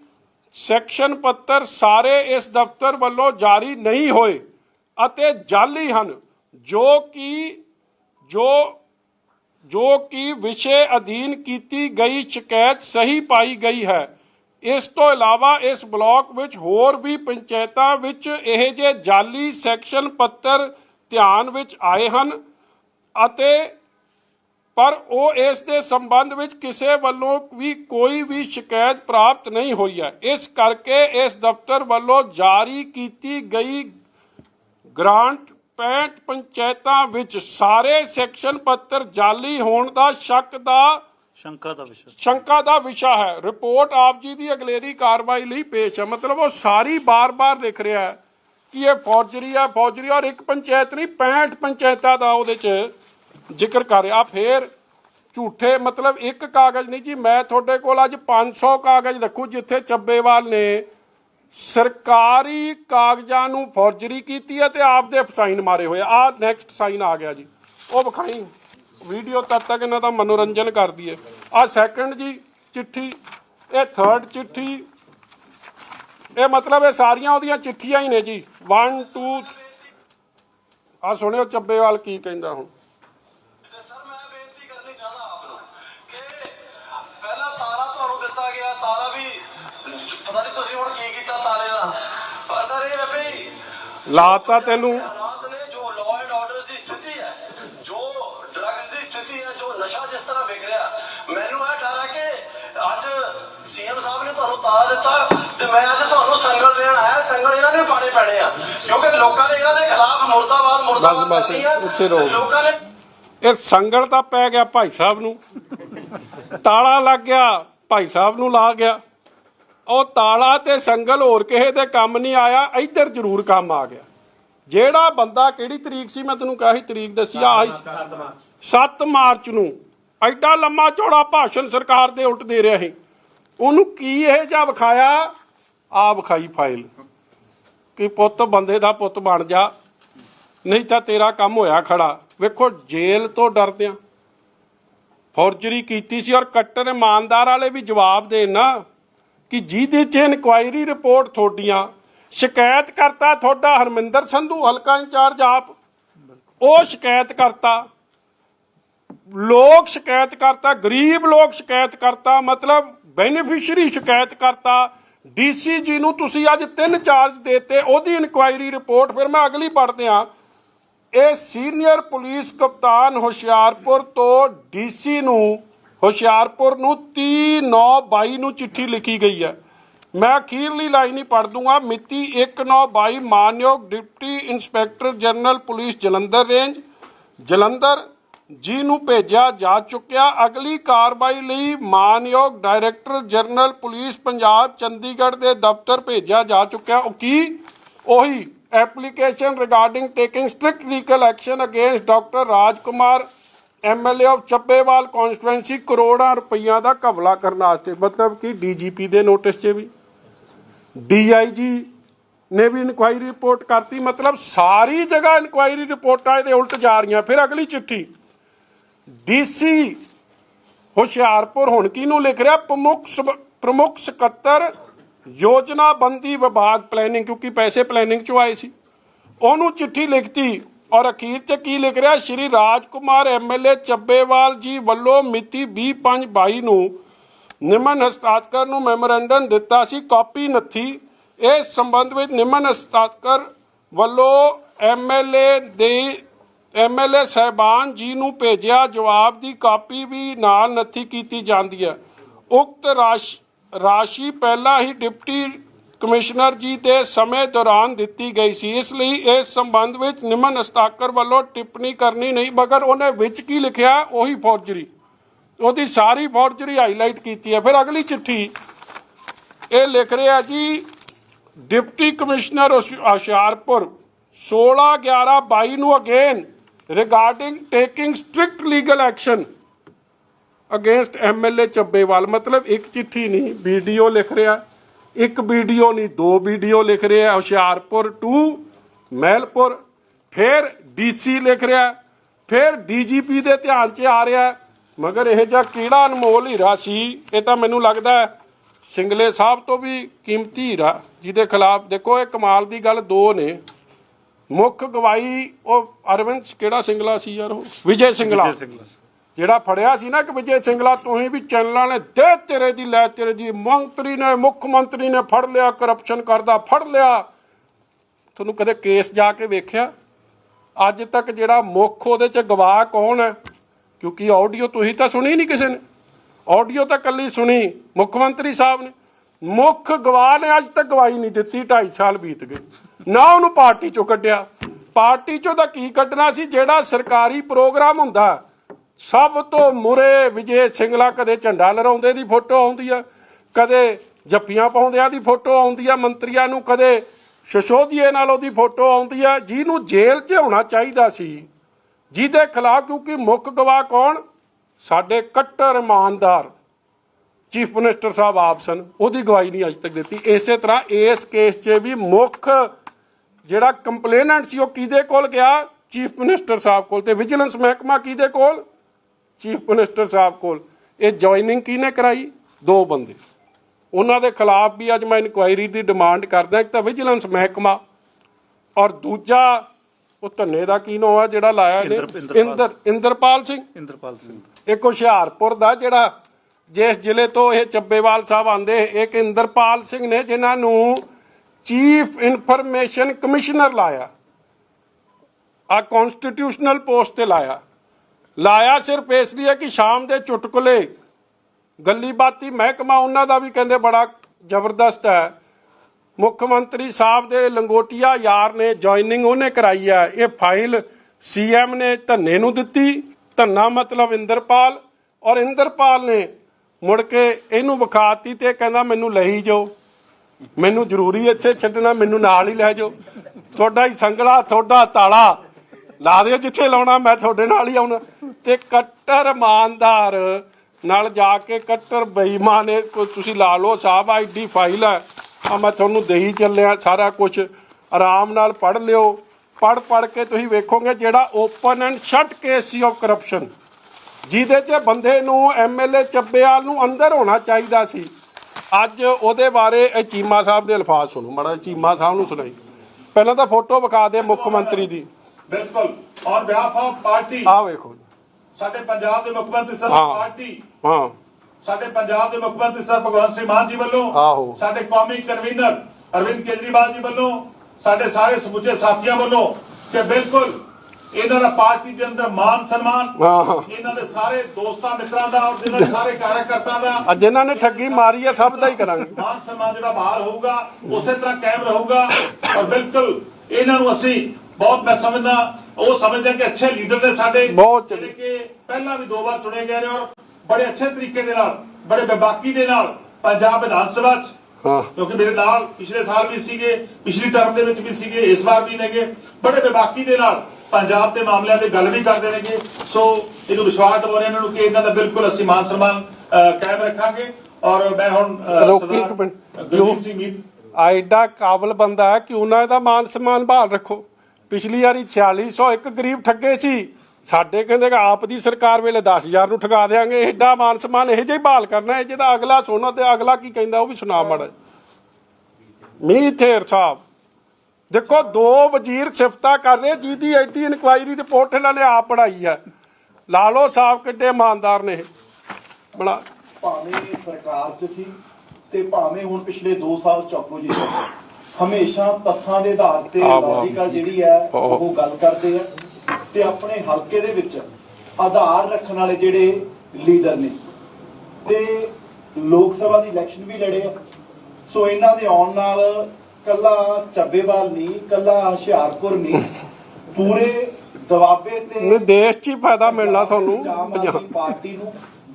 ਸੈਕਸ਼ਨ ਪੱਤਰ ਸਾਰੇ ਇਸ ਦਫ਼ਤਰ ਵੱਲੋਂ ਜਾਰੀ ਨਹੀਂ ਹੋਏ ਅਤੇ ਜਾਲੀ ਹਨ ਜੋ ਕਿ ਜੋ ਜੋ ਕਿ ਵਿਸ਼ੇ ਅਧੀਨ ਕੀਤੀ ਗਈ ਸ਼ਿਕਾਇਤ ਸਹੀ ਪਾਈ ਗਈ ਹੈ। ਇਸ ਤੋਂ ਇਲਾਵਾ ਇਸ ਬਲਾਕ ਵਿੱਚ ਹੋਰ ਵੀ ਪੰਚਾਇਤਾਂ ਵਿੱਚ ਇਹ ਜੇ ਜਾਲੀ ਸੈਕਸ਼ਨ ਪੱਤਰ ਧਿਆਨ ਵਿੱਚ ਆਏ ਹਨ ਅਤੇ ਪਰ ਉਹ ਇਸ ਦੇ ਸੰਬੰਧ ਵਿੱਚ ਕਿਸੇ ਵੱਲੋਂ ਵੀ ਕੋਈ ਵੀ ਸ਼ਿਕਾਇਤ ਪ੍ਰਾਪਤ ਨਹੀਂ ਹੋਈ ਹੈ। ਇਸ ਕਰਕੇ ਇਸ ਦਫ਼ਤਰ ਵੱਲੋਂ ਜਾਰੀ ਕੀਤੀ ਗਈ ਗ੍ਰਾਂਟ 65 ਪੰਚਾਇਤਾਂ ਵਿੱਚ ਸਾਰੇ ਸੈਕਸ਼ਨ ਪੱਤਰ ਜਾਲੀ ਹੋਣ ਦਾ ਸ਼ੱਕ ਦਾ ਸ਼ੰਕਾ ਦਾ ਵਿਸ਼ਾ। ਸ਼ੰਕਾ ਦਾ ਵਿਸ਼ਾ ਹੈ। ਰਿਪੋਰਟ ਆਪ ਜੀ ਦੀ ਅਗਲੇਰੀ ਕਾਰਵਾਈ ਲਈ ਪੇਸ਼ ਹੈ। ਮਤਲਬ ਉਹ ਸਾਰੀ ਬਾਰ-ਬਾਰ ਲਿਖ ਰਿਹਾ ਹੈ ਕਿ ਇਹ ਫੌਜਰੀ ਹੈ ਫੌਜਰੀ ਔਰ ਇੱਕ ਪੰਚਾਇਤ ਨਹੀਂ 65 ਪੰਚਾਇਤਾਂ ਦਾ ਉਹਦੇ 'ਚ ਜ਼ਿਕਰ ਕਰ ਰਿਹਾ। ਫੇਰ ਝੂਠੇ ਮਤਲਬ ਇੱਕ ਕਾਗਜ਼ ਨਹੀਂ ਜੀ ਮੈਂ ਤੁਹਾਡੇ ਕੋਲ ਅੱਜ 500 ਕਾਗਜ਼ ਰੱਖੂ ਜਿੱਥੇ ਚੱਬੇਵਾਲ ਨੇ ਸਰਕਾਰੀ ਕਾਗਜ਼ਾਂ ਨੂੰ ਫੌਜਰੀ ਕੀਤੀ ਹੈ ਤੇ ਆਪ ਦੇ ਸਾਈਨ ਮਾਰੇ ਹੋਏ ਆ। ਨੈਕਸਟ ਸਾਈਨ ਆ ਗਿਆ ਜੀ। ਉਹ ਵਿਖਾਈ। ਵੀਡੀਓ ਤਦ ਤੱਕ ਇਹਨਾਂ ਦਾ ਮਨੋਰੰਜਨ ਕਰਦੀ ਹੈ। ਆ ਸੈਕੰਡ ਜੀ ਚਿੱਠੀ, ਇਹ ਥਰਡ ਚਿੱਠੀ। ਇਹ ਮਤਲਬ ਇਹ ਸਾਰੀਆਂ ਉਹਦੀਆਂ ਚਿੱਠੀਆਂ ਹੀ ਨੇ ਜੀ। 1 2 ਆ ਸੁਣਿਓ ਚੱਬੇਵਾਲ ਕੀ ਕਹਿੰਦਾ ਹੁਣ। ਲਾਤਾ ਤੈਨੂੰ। ਹਾਲਾਤ ਨੇ ਜੋ ਲਾਅ ਐਂਡ ਆਰਡਰ ਦੀ ਸਥਿਤੀ ਹੈ ਜੋ ਡਰੱਗਸ ਦੀ ਸਥਿਤੀ ਹੈ ਜੋ ਨਸ਼ਾ ਜਿਸ ਤਰ੍ਹਾਂ ਵਿਕ ਰਿਹਾ ਮੈਨੂੰ ਇਹ ਡਰ ਹੈ ਕਿ ਅੱਜ ਸੀਐਮ ਸਾਹਿਬ ਨੇ ਤੁਹਾਨੂੰ ਤਾਰਾ ਦਿੱਤਾ ਤੇ ਮੈਂ ਅੱਜ ਤੁਹਾਨੂੰ ਸੰਗਲ ਦੇਣ ਆਇਆ। ਸੰਗਲ ਇਹਨਾਂ ਨੇ ਪਾਣੇ ਪੈਣੇ ਆ ਕਿਉਂਕਿ ਲੋਕਾਂ ਨੇ ਇਹਨਾਂ ਦੇ ਖਿਲਾਫ ਮੁਰਦਾਬਾਦ ਮੁਰਦਾਬਾਦ ਬਸ, ਕਰਨੀ ਆ। ਉੱਥੇ ਰਹੋ। ਤੇ ਲੋਕਾਂ ਨੇ ਇਹ ਸੰਗਲ ਤਾਂ ਪੈ ਗਿਆ ਭਾਈ ਸਾਹਿਬ ਨੂੰ। ਤਾਲਾ ਲੱਗ ਗਿਆ ਭਾਈ ਸਾਹਿਬ ਨੂੰ ਲਾ ਗਿਆ। ਉਹ ਤਾਲਾ ਤੇ ਸੰਗਲ ਹੋਰ ਕਿਸੇ ਦੇ ਕੰਮ ਨਹੀਂ ਆਇਆ ਇੱਧਰ ਜ਼ਰੂਰ ਕੰਮ ਆ ਗਿਆ। ਜਿਹੜਾ ਬੰਦਾ ਕਿਹੜੀ ਤਰੀਕ ਸੀ ਮੈਂ ਤੈਨੂੰ ਕਾਹੀ ਤਰੀਕ ਦੱਸੀ ਆ 7 ਮਾਰਚ ਨੂੰ ਐਡਾ ਲੰਮਾ ਚੌੜਾ ਭਾਸ਼ਣ ਸਰਕਾਰ ਦੇ ਉਲਟ ਦੇ ਰਿਹਾ ਸੀ। ਉਹਨੂੰ ਕੀ ਇਹ ਜਿਹਾ ਵਿਖਾਇਆ? ਆ ਵਿਖਾਈ ਫਾਈਲ। ਕਿ ਪੁੱਤ ਬੰਦੇ ਦਾ ਪੁੱਤ ਬਣ ਜਾ ਨਹੀਂ ਤਾਂ ਤੇਰਾ ਕੰਮ ਹੋਇਆ ਖੜਾ। ਵੇਖੋ ਜੇਲ੍ਹ ਤੋਂ ਡਰਦੇ ਆ ਫੌਰਜਰੀ ਕੀਤੀ ਸੀ ਔਰ ਕੱਟਰ ਇਮਾਨਦਾਰ ਵਾਲੇ ਵੀ ਜਵਾਬ ਦੇਣ ਨਾ। ਕਿ ਜਿਹਦੇ ਚ ਇਨਕੁਆਇਰੀ ਰਿਪੋਰਟ ਤੁਹਾਡੀਆਂ ਸ਼ਿਕਾਇਤ ਕਰਤਾ ਤੁਹਾਡਾ ਹਰਮਿੰਦਰ ਸੰਧੂ ਹਲਕਾ ਇੰਚਾਰਜ ਆਪ, ਉਹ ਸ਼ਿਕਾਇਤ ਕਰਤਾ ਲੋਕ ਸ਼ਿਕਾਇਤ ਕਰਤਾ ਗਰੀਬ ਲੋਕ ਸ਼ਿਕਾਇਤ ਕਰਤਾ ਮਤਲਬ ਬੈਨੀਫੀਸ਼ੀਅਰੀ ਸ਼ਿਕਾਇਤ ਕਰਤਾ ਡੀਸੀ ਜੀ ਨੂੰ ਤੁਸੀਂ ਅੱਜ ਤਿੰਨ ਚਾਰਜ ਦੇਤੇ, ਉਹਦੀ ਇਨਕੁਆਇਰੀ ਰਿਪੋਰਟ ਫਿਰ ਮੈਂ ਅਗਲੀ ਪੜ੍ਹਦੇ ਆ ਇਹ ਸੀਨੀਅਰ ਪੁਲਿਸ ਕਪਤਾਨ ਹੁਸ਼ਿਆਰਪੁਰ ਤੋਂ ਡੀਸੀ ਨੂੰ ਹੁਸ਼ਿਆਰਪੁਰ ਨੂੰ 3922 ਨੂੰ ਚਿੱਠੀ ਲਿਖੀ ਗਈ ਹੈ। ਮੈਂ ਅਖੀਰਲੀ ਲਾਈਨ ਹੀ ਪੜ੍ਹ ਦੂੰਗਾ। ਮਿਤੀ 1922 ਮਾਨਯੋਗ deputy inspector general police Jalandhar range. Jalandhar ji ਨੂੰ ਭੇਜਿਆ ਜਾ ਚੁੱਕਿਆ। ਅਗਲੀ ਕਾਰਵਾਈ ਲਈ ਮਾਨਯੋਗ director general police Punjab Chandigarh ਦੇ ਦਫ਼ਤਰ ਭੇਜਿਆ ਜਾ ਚੁੱਕਿਆ। ਉਹ ਕੀ? ਉਹੀ application regarding taking strict legal action against doctor Rajkumar MLA of Chabbewal constituency ਕਰੋੜਾਂ ਰੁਪਈਆ ਦਾ ਘਬਲਾ ਕਰਨ ਵਾਸਤੇ, ਮਤਲਬ ਕਿ ਡੀਜੀਪੀ ਦੇ ਨੋਟਿਸ 'ਚ ਵੀ ਡੀਆਈਜੀ ਨੇ ਵੀ ਇਨਕੁਆਇਰੀ ਰਿਪੋਰਟ ਕਰਤੀ, ਮਤਲਬ ਸਾਰੀ ਜਗ੍ਹਾ ਇਨਕੁਆਇਰੀ ਰਿਪੋਰਟਾਂ ਇਹਦੇ ਉਲਟ ਜਾ ਰਹੀਆਂ। ਫਿਰ ਅਗਲੀ ਚਿੱਠੀ ਡੀਸੀ ਹੁਸ਼ਿਆਰਪੁਰ ਹੁਣ ਕਿਹਨੂੰ ਲਿਖ ਰਿਹਾ? ਪ੍ਰਮੁੱਖ ਪ੍ਰਮੁੱਖ ਸਕੱਤਰ ਯੋਜਨਾਬੰਦੀ ਵਿਭਾਗ ਪਲੈਨਿੰਗ ਕਿਉਂਕਿ ਪੈਸੇ ਪਲੈਨਿੰਗ ਚੋਂ ਆਏ ਸੀ। ਉਹਨੂੰ ਚਿੱਠੀ ਲਿਖਤੀ ਔਰ ਅਖੀਰ 'ਚ ਕੀ ਲਿਖ ਰਿਹਾ? ਸ਼੍ਰੀ ਰਾਜਕੁਮਾਰ ਐਮਐਲਏ ਚੱਬੇਵਾਲ ਜੀ ਵੱਲੋਂ ਮਿਤੀ 25/22 ਨੂੰ ਨਿਮਨ ਹਸਤਾਖਰ ਨੂੰ ਮੈਮੋਰੈਂਡਮ ਦਿੱਤਾ ਸੀ, ਕਾਪੀ ਨੱਥੀ। ਇਸ ਸੰਬੰਧ ਵਿੱਚ ਨਿਮਨ ਹਸਤਾਖਰ ਵੱਲੋਂ ਐਮਐਲਏ ਦੇ ਐਮਐਲਏ ਸਹਿਬਾਨ ਜੀ ਨੂੰ ਭੇਜਿਆ। ਜਵਾਬ ਦੀ ਕਾਪੀ ਵੀ ਨਾਲ ਨੱਥੀ ਕੀਤੀ ਜਾਂਦੀ ਹੈ। ਉਕਤ ਰਾਸ਼- ਰਾਸ਼ੀ ਪਹਿਲਾਂ ਹੀ ਡਿਪਟੀ ਕਮਿਸ਼ਨਰ ਜੀ ਦੇ ਸਮੇਂ ਦੌਰਾਨ ਦਿੱਤੀ ਗਈ ਸੀ। ਇਸ ਲਈ ਇਸ ਸੰਬੰਧ ਵਿੱਚ ਨਿਮਨ ਅਸਤਾਕਰ ਵੱਲੋਂ ਟਿੱਪਣੀ ਕਰਨੀ ਨਹੀਂ, ਮਗਰ ਉਹਨੇ ਵਿੱਚ ਕੀ ਲਿਖਿਆ? ਉਹੀ ਫੌਰਜਰੀ ਉਹਦੀ ਸਾਰੀ ਫੌਰਜਰੀ ਹਾਈਲਾਈਟ ਕੀਤੀ ਹੈ। ਫਿਰ ਅਗਲੀ ਚਿੱਠੀ। ਇਹ ਲਿਖ ਰਿਹਾ ਜੀ, ਡਿਪਟੀ ਕਮਿਸ਼ਨਰ ਹੁਸ਼ਿਆਰਪੁਰ 16 11 22 ਨੂੰ again regarding taking strict legal action against MLA Chabbewal. ਮਤਲਬ ਇੱਕ ਚਿੱਠੀ ਨਹੀਂ ਵੀਡੀਓ ਲਿਖ ਰਿਹਾ। ਇੱਕ ਵੀਡੀਓ ਨਹੀਂ, ਦੋ ਵੀਡੀਓ ਲਿਖ ਰਿਹਾ, ਹੁਸ਼ਿਆਰਪੁਰ ਟੂ ਮਹਿਲਪੁਰ, ਫਿਰ ਡੀਸੀ ਲਿਖ ਰਿਹਾ, ਫਿਰ ਡੀਜੀਪੀ ਦੇ ਧਿਆਨ 'ਚ ਆ ਰਿਹਾ, ਮਗਰ ਇਹ ਜਿਹਾ ਕਿਹੜਾ ਅਨਮੋਲ ਹੀਰਾ ਸੀ, ਇਹ ਤਾਂ ਮੈਨੂੰ ਲੱਗਦਾ ਸਿੰਗਲੇ ਸਾਹਿਬ ਤੋਂ ਵੀ ਕੀਮਤੀ ਹੀਰਾ, ਜਿਹਦੇ ਖਿਲਾਫ ਦੇਖੋ ਇਹ ਕਮਾਲ ਦੀ ਗੱਲ ਦੋ ਨੇ। ਮੁੱਖ ਗਵਾਈ ਉਹ ਅਰਵਿੰਦ, ਕਿਹੜਾ ਸਿੰਗਲਾ ਸੀ ਯਾਰ ਉਹ? ਵਿਜੇ ਸਿੰਗਲਾ। ਜਿਹੜਾ ਫੜਿਆ ਸੀ ਨਾ ਕਿ ਵਿਜੇ ਸਿੰਗਲਾ ਤੁਸੀਂ ਵੀ ਚੈਨਲਾਂ ਨੇ ਦੇ ਤੇਰੇ ਦੀ, ਲੈ ਤੇਰੇ ਦੀ, ਮੰਤਰੀ ਨੇ, ਮੁੱਖ ਮੰਤਰੀ ਨੇ ਫੜ ਲਿਆ ਕਰਪਸ਼ਨ ਕਰਦਾ, ਫੜ ਲਿਆ। ਤੁਹਾਨੂੰ ਕਦੇ ਕੇਸ ਜਾ ਕੇ ਵੇਖਿਆ? ਅੱਜ ਤੱਕ ਜਿਹੜਾ ਮੁੱਖ ਉਹਦੇ ਚ ਗਵਾਹ ਕੌਣ ਹੈ? ਕਿਉਂਕਿ ਆਡੀਓ ਤੁਸੀਂ ਤਾਂ ਸੁਣੀ ਨਹੀਂ ਕਿਸੇ ਨੇ। ਆਡੀਓ ਤਾਂ ਕੱਲੀ ਸੁਣੀ, ਮੁੱਖ ਮੰਤਰੀ ਸਾਹਿਬ ਨੇ। ਮੁੱਖ ਗਵਾਹ ਨੇ ਅੱਜ ਤੱਕ ਗਵਾਹੀ ਨਹੀਂ ਦਿੱਤੀ 2.5 ਸਾਲ ਬੀਤ ਗਏ। ਨਾ ਉਹਨੂੰ ਪਾਰਟੀ ਚੋਂ ਕੱਢਿਆ। ਪਾਰਟੀ ਚੋਂ ਤਾਂ ਕੀ ਕੱਢਣਾ ਸੀ? ਜਿਹੜਾ ਸਰਕਾਰੀ ਪ੍ਰੋਗਰਾਮ ਹੁੰਦਾ ਸਭ ਤੋਂ ਮੁਰੇ ਵਿਜੇ ਸਿੰਗਲਾ ਕਦੇ ਝੰਡਾ ਲਹਿਰਾਉਂਦੇ ਦੀ ਫੋਟੋ ਆਉਂਦੀ ਆ, ਕਦੇ ਜੱਫੀਆਂ ਪਾਉਂਦਿਆਂ ਦੀ ਫੋਟੋ ਆਉਂਦੀ ਆ, ਮੰਤਰੀਆਂ ਨੂੰ ਕਦੇ ਸ਼ਸ਼ੋਦੀਏ ਨਾਲ ਉਹਦੀ ਫੋਟੋ ਆਉਂਦੀ ਆ, ਜਿਹਨੂੰ ਜੇਲ੍ਹ 'ਚ ਹੋਣਾ ਚਾਹੀਦਾ ਸੀ, ਜਿਹਦੇ ਖਿਲਾਫ ਕਿਉਂਕਿ ਮੁੱਖ ਗਵਾਹ ਕੌਣ? ਸਾਡੇ ਕੱਟਰ ਇਮਾਨਦਾਰ ਚੀਫ ਮਿਨਿਸਟਰ ਸਾਹਿਬ ਆਪ ਸਨ, ਉਹਦੀ ਗਵਾਹੀ ਨਹੀਂ ਅੱਜ ਤੱਕ ਦਿੱਤੀ। ਇਸੇ ਤਰ੍ਹਾਂ ਇਸ ਕੇਸ 'ਚ ਵੀ ਮੁੱਖ ਜਿਹੜਾ ਕੰਪਲੇਨੈਂਟ ਸੀ ਉਹ ਕਿਹਦੇ ਕੋਲ ਗਿਆ? ਚੀਫ ਮਿਨਿਸਟਰ ਸਾਹਿਬ ਕੋਲ ਤੇ ਵਿਜੀਲੈਂਸ ਮਹਿਕਮਾ ਕਿਹਦੇ ਕੋਲ? ਚੀਫ ਮਿਨਿਸਟਰ ਸਾਹਿਬ ਕੋਲ। ਇਹ ਜੁਆਇਨਿੰਗ ਕਿਹਨੇ ਕਰਾਈ? ਦੋ ਬੰਦੇ। ਉਹਨਾਂ ਦੇ ਖਿਲਾਫ ਵੀ ਅੱਜ ਮੈਂ ਇਨਕੁਆਇਰੀ ਦੀ ਡਿਮਾਂਡ ਕਰਦਾ ਇੱਕ ਤਾਂ ਵਿਜੀਲੈਂਸ ਮਹਿਕਮਾ ਔਰ ਦੂਜਾ ਉਹ ਧੰਨੇ ਦਾ ਕੀ ਨਾਮ ਆ ਜਿਹੜਾ ਲਾਇਆ ਇਹਨੇ? ਇੰਦਰ- ਇੰਦਰਪਾਲ। ਇੰਦਰ ਇੰਦਰਪਾਲ ਸਿੰਘ। ਇੰਦਰਪਾਲ ਸਿੰਘ। ਇੱਕ ਹੁਸ਼ਿਆਰਪੁਰ ਦਾ ਜਿਹੜਾ ਜਿਸ ਜ਼ਿਲ੍ਹੇ ਤੋਂ ਇਹ ਚੱਬੇਵਾਲ ਸਾਹਿਬ ਆਂਦੇ ਇੱਕ ਇੰਦਰਪਾਲ ਸਿੰਘ ਨੇ ਜਿਨ੍ਹਾਂ ਨੂੰ ਚੀਫ ਇਨਫੋਰਮੇਸ਼ਨ ਕਮਿਸ਼ਨਰ ਲਾਇਆ। ਆ ਕਨਸਟੀਟਿਊਸ਼ਨਲ ਪੋਸਟ ਤੇ ਲਾਇਆ। ਲਾਇਆ ਸਿਰਫ ਇਸ ਲਈ ਹੈ ਕਿ ਸ਼ਾਮ ਦੇ ਚੁਟਕਲੇ, ਗੱਲੀ ਬਾਤੀ ਮਹਿਕਮਾ ਉਹਨਾਂ ਦਾ ਵੀ ਕਹਿੰਦੇ ਬੜਾ ਜ਼ਬਰਦਸਤ ਹੈ। ਮੁੱਖ ਮੰਤਰੀ ਸਾਹਿਬ ਦੇ ਲੰਗੋਟੀਆ ਯਾਰ ਨੇ ਜੁਆਇਨਿੰਗ ਉਹਨੇ ਕਰਾਈ ਹੈ। ਇਹ ਫਾਈਲ ਸੀਐਮ ਨੇ ਧੰਨੇ ਨੂੰ ਦਿੱਤੀ। ਧੰਨਾ ਮਤਲਬ ਇੰਦਰਪਾਲ ਔਰ ਇੰਦਰਪਾਲ ਨੇ ਮੁੜ ਕੇ ਇਹਨੂੰ ਵਿਖਾਤੀ ਤੇ ਕਹਿੰਦਾ ਮੈਨੂੰ ਲੈ ਹੀ ਜਾਓ। ਮੈਨੂੰ ਜ਼ਰੂਰੀ ਇੱਥੇ ਛੱਡਣਾ, ਮੈਨੂੰ ਨਾਲ ਹੀ ਲੈ ਜਾਓ। ਤੁਹਾਡਾ ਹੀ ਸੰਗਲਾ, ਤੁਹਾਡਾ ਤਾਲਾ ਲਾ ਦਿਓ ਜਿੱਥੇ ਲਾਉਣਾ, ਮੈਂ ਤੁਹਾਡੇ ਨਾਲ ਹੀ ਆਉਣਾ। ਤੇ ਕੱਟਰ ਇਮਾਨਦਾਰ ਨਾਲ ਜਾ ਕੇ ਕੱਟਰ ਬੇਈਮਾਨ ਨੇ ਤੁਸੀਂ ਲਾ ਲਓ ਸਾਹਿਬ ਆਈਡੀ ਫਾਈਲ ਹੈ। ਆ ਮੈਂ ਤੁਹਾਨੂੰ ਦੇਈ ਚੱਲਿਆ ਸਾਰਾ ਕੁਝ ਆਰਾਮ ਨਾਲ ਪੜ੍ਹ ਲਿਓ। ਪੜ੍ਹ ਪੜ੍ਹ ਕੇ ਤੁਸੀਂ ਵੇਖੋਗੇ ਜਿਹੜਾ ਓਪਨ ਐਂਡ ਸ਼ਟ ਕੇਸ ਸੀ ਆਫ ਕਰਪਸ਼ਨ ਜਿਹਦੇ 'ਚ ਬੰਦੇ ਨੂੰ ਐਮਐਲਏ ਚੱਬੇਵਾਲ ਨੂੰ ਅੰਦਰ ਹੋਣਾ ਚਾਹੀਦਾ ਸੀ। ਅੱਜ ਉਹਦੇ ਬਾਰੇ ਇਹ ਚੀਮਾ ਸਾਹਿਬ ਦੇ ਅਲਫਾਜ਼ ਸੁਣੋ। ਮਾੜਾ ਜਿਹਾ ਚੀਮਾ ਸਾਹਿਬ ਨੂੰ ਸੁਣਾਈ। ਪਹਿਲਾਂ ਤਾਂ ਫੋਟੋ ਵਿਖਾ ਦੇ ਮੁੱਖ ਮੰਤਰੀ ਦੀ। ਬਿਲਕੁਲ ਔਨ ਬਿਹਾਫ ਆਫ ਪਾਰਟੀ ਆਹ ਵੇਖੋ ਸਾਡੇ ਪੰਜਾਬ ਦੇ ਮੁੱਖ ਮੰਤਰੀ ਸਰ ਹਾਂ। ਪਾਰਟੀ ਹਾਂ ਸਾਡੇ ਪੰਜਾਬ ਦੇ ਮੁੱਖ ਮੰਤਰੀ ਸਰ ਭਗਵੰਤ ਸਿੰਘ ਮਾਨ ਜੀ ਵੱਲੋਂ ਆਹੋ। ਸਾਡੇ ਕੌਮੀ ਕਨਵੀਨਰ ਅਰਵਿੰਦ ਕੇਜਰੀਵਾਲ ਜੀ ਵੱਲੋਂ ਸਾਡੇ ਸਾਰੇ ਸਮੁੱਚੇ ਸਾਥੀਆਂ ਵੱਲੋਂ ਕਿ ਬਿਲਕੁਲ ਇਹਨਾਂ ਦਾ ਪਾਰਟੀ ਦੇ ਅੰਦਰ ਮਾਨ ਸਨਮਾਨ। ਇਹਨਾਂ ਦੇ ਸਾਰੇ ਦੋਸਤਾਂ ਮਿੱਤਰਾਂ ਦਾ ਔਰ ਇਹਨਾਂ ਦੇ ਸਾਰੇ ਕਾਰਜਕਰਤਾਵਾਂ ਦਾ ਅੱਜ ਨੇ ਠੱਗੀ ਮਾਰੀ ਹੈ ਸਭ ਦਾ ਹੀ ਕਰਾਂਗੇ ਮਾਨ ਸਨਮਾਨ ਜਿਹੜਾ ਬਹਾਲ ਹੋਊਗਾ ਉਸੇ ਤਰ੍ਹਾਂ ਕਾਇਮ ਰਹੂਗਾ ਔਰ ਬਿਲਕੁਲ ਇਹਨਾਂ ਨੂੰ ਅਸੀਂ ਬਹੁਤ ਮੈਂ ਸਮਝਦਾ ਉਹ ਸਮਝਦੇ ਕਿ ਅੱਛੇ ਲੀਡਰ ਨੇ ਸਾਡੇ। ਜਿਹੜੇ ਕਿ ਪਹਿਲਾਂ ਵੀ ਦੋ ਵਾਰ ਚੁਣੇ ਗਏ ਨੇ ਔਰ ਬੜੇ ਅੱਛੇ ਤਰੀਕੇ ਦੇ ਨਾਲ ਬੜੇ ਬੇਬਾਕੀ ਦੇ ਨਾਲ ਪੰਜਾਬ ਵਿਧਾਨ ਸਭਾ 'ਚ। ਹਾਂ। ਕਿਉਂਕਿ ਮੇਰੇ ਨਾਲ ਪਿਛਲੇ ਸਾਲ ਵੀ ਸੀਗੇ ਪਿਛਲੀ ਟਰਮ ਦੇ ਵਿੱਚ ਵੀ ਸੀਗੇ ਇਸ ਵਾਰ ਵੀ ਨੇਗੇ। ਬੜੇ ਬੇਬਾਕੀ ਦੇ ਨਾਲ ਪੰਜਾਬ ਦੇ ਮਾਮਲਿਆਂ ਤੇ ਗੱਲ ਵੀ ਕਰਦੇ ਨੇਗੇ। ਸੋ ਇਹਨੂੰ ਵਿਸ਼ਵਾਸ ਦਿਵਾਉਂਦੇ ਇਹਨਾਂ ਨੂੰ ਕਿ ਇਹਨਾਂ ਦਾ ਬਿਲਕੁਲ ਅਸੀਂ ਮਾਨ ਸਨਮਾਨ ਕਾਇਮ ਰੱਖਾਂਗੇ। ਔਰ ਮੈਂ ਹੁਣ ਰੋਕੀ ਇੱਕ ਮਿੰਟ। ਮੀਤ ਐਡਾ ਕਾਬਲ ਬੰਦਾ ਹੈ ਕਿ ਉਹਨਾਂ ਦਾ ਮਾਨ ਸਨਮਾਨ ਬਹਾਲ ਰੱਖੋ। ਪਿਛਲੀ ਵਾਰੀ 4601 ਗਰੀਬ ਠੱਗੇ ਸੀ। ਸਾਡੇ ਕਹਿੰਦੇ ਕਿ ਆਪ ਦੀ ਸਰਕਾਰ ਵੇਲੇ 10000 ਨੂੰ ਠਗਾ ਦੇਾਂਗੇ ਐਡਾ ਮਾਨ ਸਨਮਾਨ ਇਹ ਜਿਹਾ ਬਹਾਲ ਕਰਨਾ ਹੈ, ਜਿਹਦਾ ਅਗਲਾ ਸੋਨਾ ਤੇ ਅਗਲਾ ਕੀ ਕਹਿੰਦਾ, ਉਹ ਵੀ ਸੁਣਾ ਮੜਾ ਮੀਥੇਰ ਸਾਹਿਬ ਦੇਖੋ, ਦੋ ਵਜ਼ੀਰ ਸਿਫਤਾ ਕਰ ਰਹੇ, ਜਿਹਦੀ ਐਡੀ ਇਨਕੁਆਇਰੀ ਰਿਪੋਰਟ ਇਹਨਾਂ ਨੇ ਆਪ ਪੜਾਈ ਹੈ। ਲਾਲੋ ਸਾਹਿਬ ਕਿੱਡੇ ਇਮਾਨਦਾਰ ਨੇ ਬਣਾ ਭਾਵੇਂ ਸਰਕਾਰ 'ਚ ਸੀ ਤੇ ਭਾਵੇਂ ਹੁਣ ਪਿਛਲੇ 2 ਸਾਲ ਚੌਕੋ ਜੀ ਹਮੇਸ਼ਾ ਤੱਥਾਂ ਦੇ ਆਧਾਰ ਤੇ। ਲੌਜੀਕਲ ਜਿਹੜੀ ਹੈ। ਉਹ ਗੱਲ ਕਰਦੇ ਆ ਤੇ ਆਪਣੇ ਹਲਕੇ ਦੇ ਵਿੱਚ ਆਧਾਰ ਰੱਖਣ ਵਾਲੇ ਜਿਹੜੇ ਲੀਡਰ ਨੇ ਤੇ ਲੋਕ ਸਭਾ ਦੀ ਇਲੈਕਸ਼ਨ ਵੀ ਲੜੇ ਆ ਸੋ ਇਹਨਾਂ ਦੇ ਆਉਣ ਨਾਲ ਕੱਲਾ ਚੱਬੇਵਾਲ ਨਹੀਂ ਕੱਲਾ ਹੁਸ਼ਿਆਰਪੁਰ ਨਹੀਂ ਪੂਰੇ ਦਵਾਬੇ ਤੇ ਨਹੀਂ ਦੇਸ਼ 'ਚ ਹੀ ਫਾਇਦਾ ਮਿਲਣਾ ਤੁਹਾਨੂੰ ਪੰਜਾਬ ਪਾਰਟੀ ਨੂੰ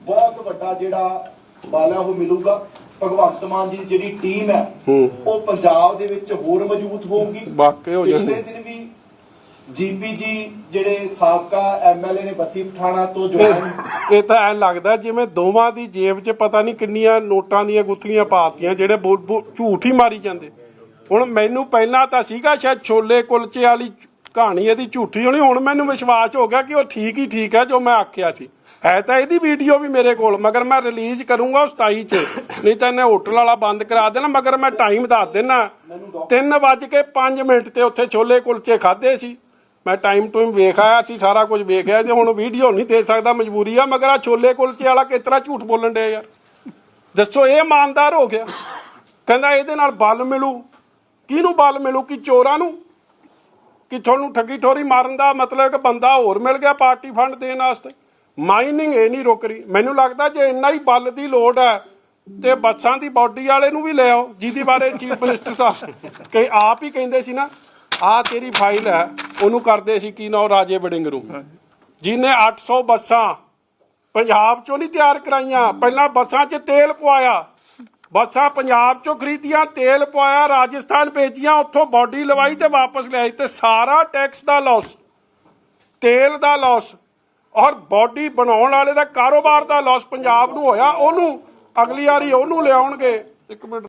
ਬਹੁਤ ਵੱਡਾ ਜਿਹੜਾ ਬਾਲਾ ਉਹ ਮਿਲੂਗਾ ਭਗਵੰਤ ਮਾਨ ਜੀ ਦੀ ਜਿਹੜੀ ਟੀਮ ਹੈ। ਉਹ ਪੰਜਾਬ ਦੇ ਵਿੱਚ ਹੋਰ ਮਜ਼ਬੂਤ ਹੋਊਗੀ। ਵਾਕਈ ਹੋ ਪਿਛਲੇ ਜਾਣੀ ਦਿਨ ਵੀ ਜੀਪੀ ਜੀ ਜਿਹੜੇ ਸਾਬਕਾ ਐਮਐਲਏ ਨੇ ਬਸੀ ਪਠਾਣਾ ਤੋਂ ਜੁਆਇਨ ਇਹ ਤਾਂ ਐ ਲੱਗਦਾ ਜਿਵੇਂ ਦੋਵਾਂ ਦੀ ਜੇਬ 'ਚ ਪਤਾ ਨਹੀਂ ਕਿੰਨੀਆਂ ਨੋਟਾਂ ਦੀਆਂ ਗੁੱਥੀਆਂ ਪਾਤੀਆਂ ਜਿਹੜੇ ਝੂਠ ਹੀ ਮਾਰੀ ਜਾਂਦੇ। ਹੁਣ ਮੈਨੂੰ ਪਹਿਲਾਂ ਤਾਂ ਸੀਗਾ ਸ਼ਾਇਦ ਛੋਲੇ ਕੁਲਚੇ ਵਾਲੀ ਕਹਾਣੀ ਇਹਦੀ ਝੂਠੀ ਹੋਣੀ। ਹੁਣ ਮੈਨੂੰ ਵਿਸ਼ਵਾਸ ਹੋ ਗਿਆ ਕਿ ਉਹ ਠੀਕ ਹੀ ਠੀਕ ਹੈ ਜੋ ਮੈਂ ਆਖਿਆ ਸੀ। ਹੈ ਤਾਂ ਇਹਦੀ ਵੀਡੀਓ ਵੀ ਮੇਰੇ ਕੋਲ, ਮਗਰ ਮੈਂ ਰਿਲੀਜ਼ ਕਰੂੰਗਾ ਉਹ 27 ਚ। ਨਹੀਂ ਤਾਂ ਇਹਨੇ ਹੋਟਲ ਵਾਲਾ ਬੰਦ ਕਰਾ ਦੇਣਾ, ਮਗਰ ਮੈਂ ਟਾਈਮ ਦੱਸ ਦੇਣਾ 3:05 ਮਿੰਟ ਤੇ ਉੱਥੇ ਛੋਲੇ ਕੁਲਚੇ ਖਾਦੇ ਸੀ। ਮੈਂ ਟਾਈਮ ਟੂਮ ਵੇਖ ਆਇਆ ਸੀ, ਸਾਰਾ ਕੁਝ ਵੇਖਿਆ ਜੇ ਹੁਣ ਵੀਡੀਓ ਨਹੀਂ ਦੇ ਸਕਦਾ, ਮਜਬੂਰੀ ਆ, ਮਗਰ ਆ ਛੋਲੇ ਕੁਲਚੇ ਵਾਲਾ ਕਿਸ ਤਰ੍ਹਾਂ ਝੂਠ ਬੋਲਣ ਡਿਆ ਯਾਰ। ਦੱਸੋ, ਇਹ ਇਮਾਨਦਾਰ ਹੋ ਗਿਆ। ਕਹਿੰਦਾ ਇਹਦੇ ਨਾਲ ਬਲ ਮਿਲੂ। ਕਿਹਨੂੰ ਬਲ ਮਿਲੂ? ਕਿ ਚੋਰਾਂ ਨੂੰ? ਕਿ ਤੁਹਾਨੂੰ ਠੱਗੀ ਠੋਰੀ ਮਾਰਨ ਦਾ ਮਤਲਬ ਕਿ ਬੰਦਾ ਹੋਰ ਮਿਲ ਗਿਆ ਪਾਰਟੀ ਫੰਡ ਦੇਣ ਵਾਸਤੇ? ਮਾਈਨਿੰਗ ਇਹ ਨਹੀਂ ਰੁਕ ਰਹੀ। ਮੈਨੂੰ ਲੱਗਦਾ ਜੇ ਇੰਨਾ ਹੀ ਬਲ ਦੀ ਲੋੜ ਹੈ, ਤੇ ਬੱਸਾਂ ਦੀ ਬਾਡੀ ਵਾਲੇ ਨੂੰ ਵੀ ਲੈ ਆਓ, ਜਿਹਦੀ ਬਾਰੇ ਚੀਫ ਮਿਨਿਸਟਰ ਸਾਹਿਬ ਕਿ ਆਪ ਹੀ ਕਹਿੰਦੇ ਸੀ ਨਾ, ਆ ਤੇਰੀ ਫਾਈਲ ਹੈ, ਉਹਨੂੰ ਕਰਦੇ ਸੀ ਕੀ ਨਾ ਰਾਜੇ ਵੜਿੰਗ ਨੂੰ ਜਿਹਨੇ 800 ਬੱਸਾਂ ਪੰਜਾਬ ਚੋਂ ਨਹੀਂ ਤਿਆਰ ਕਰਾਈਆਂ, ਪਹਿਲਾਂ ਬੱਸਾਂ 'ਚ ਤੇਲ ਪਵਾਇਆ। ਬੱਸਾਂ ਪੰਜਾਬ ਚੋਂ ਖਰੀਦੀਆਂ, ਤੇਲ ਪਵਾਇਆ, ਰਾਜਸਥਾਨ ਭੇਜੀਆਂ, ਉੱਥੋਂ ਬਾਡੀ ਲਵਾਈ ਤੇ ਵਾਪਸ ਲਿਆਈ ਤੇ ਸਾਰਾ ਟੈਕਸ ਦਾ ਲਾਸ ਤੇਲ ਦਾ ਲਾਸ ਔਰ ਬਾਡੀ ਬਣਾਉਣ ਵਾਲੇ ਦਾ ਕਾਰੋਬਾਰ ਦਾ ਲਾਸ ਪੰਜਾਬ ਨੂੰ ਹੋਇਆ, ਉਹਨੂੰ ਅਗਲੀ ਵਾਰੀ ਉਹਨੂੰ ਲਿਆਉਣਗੇ। ਇੱਕ ਮਿੰਟ।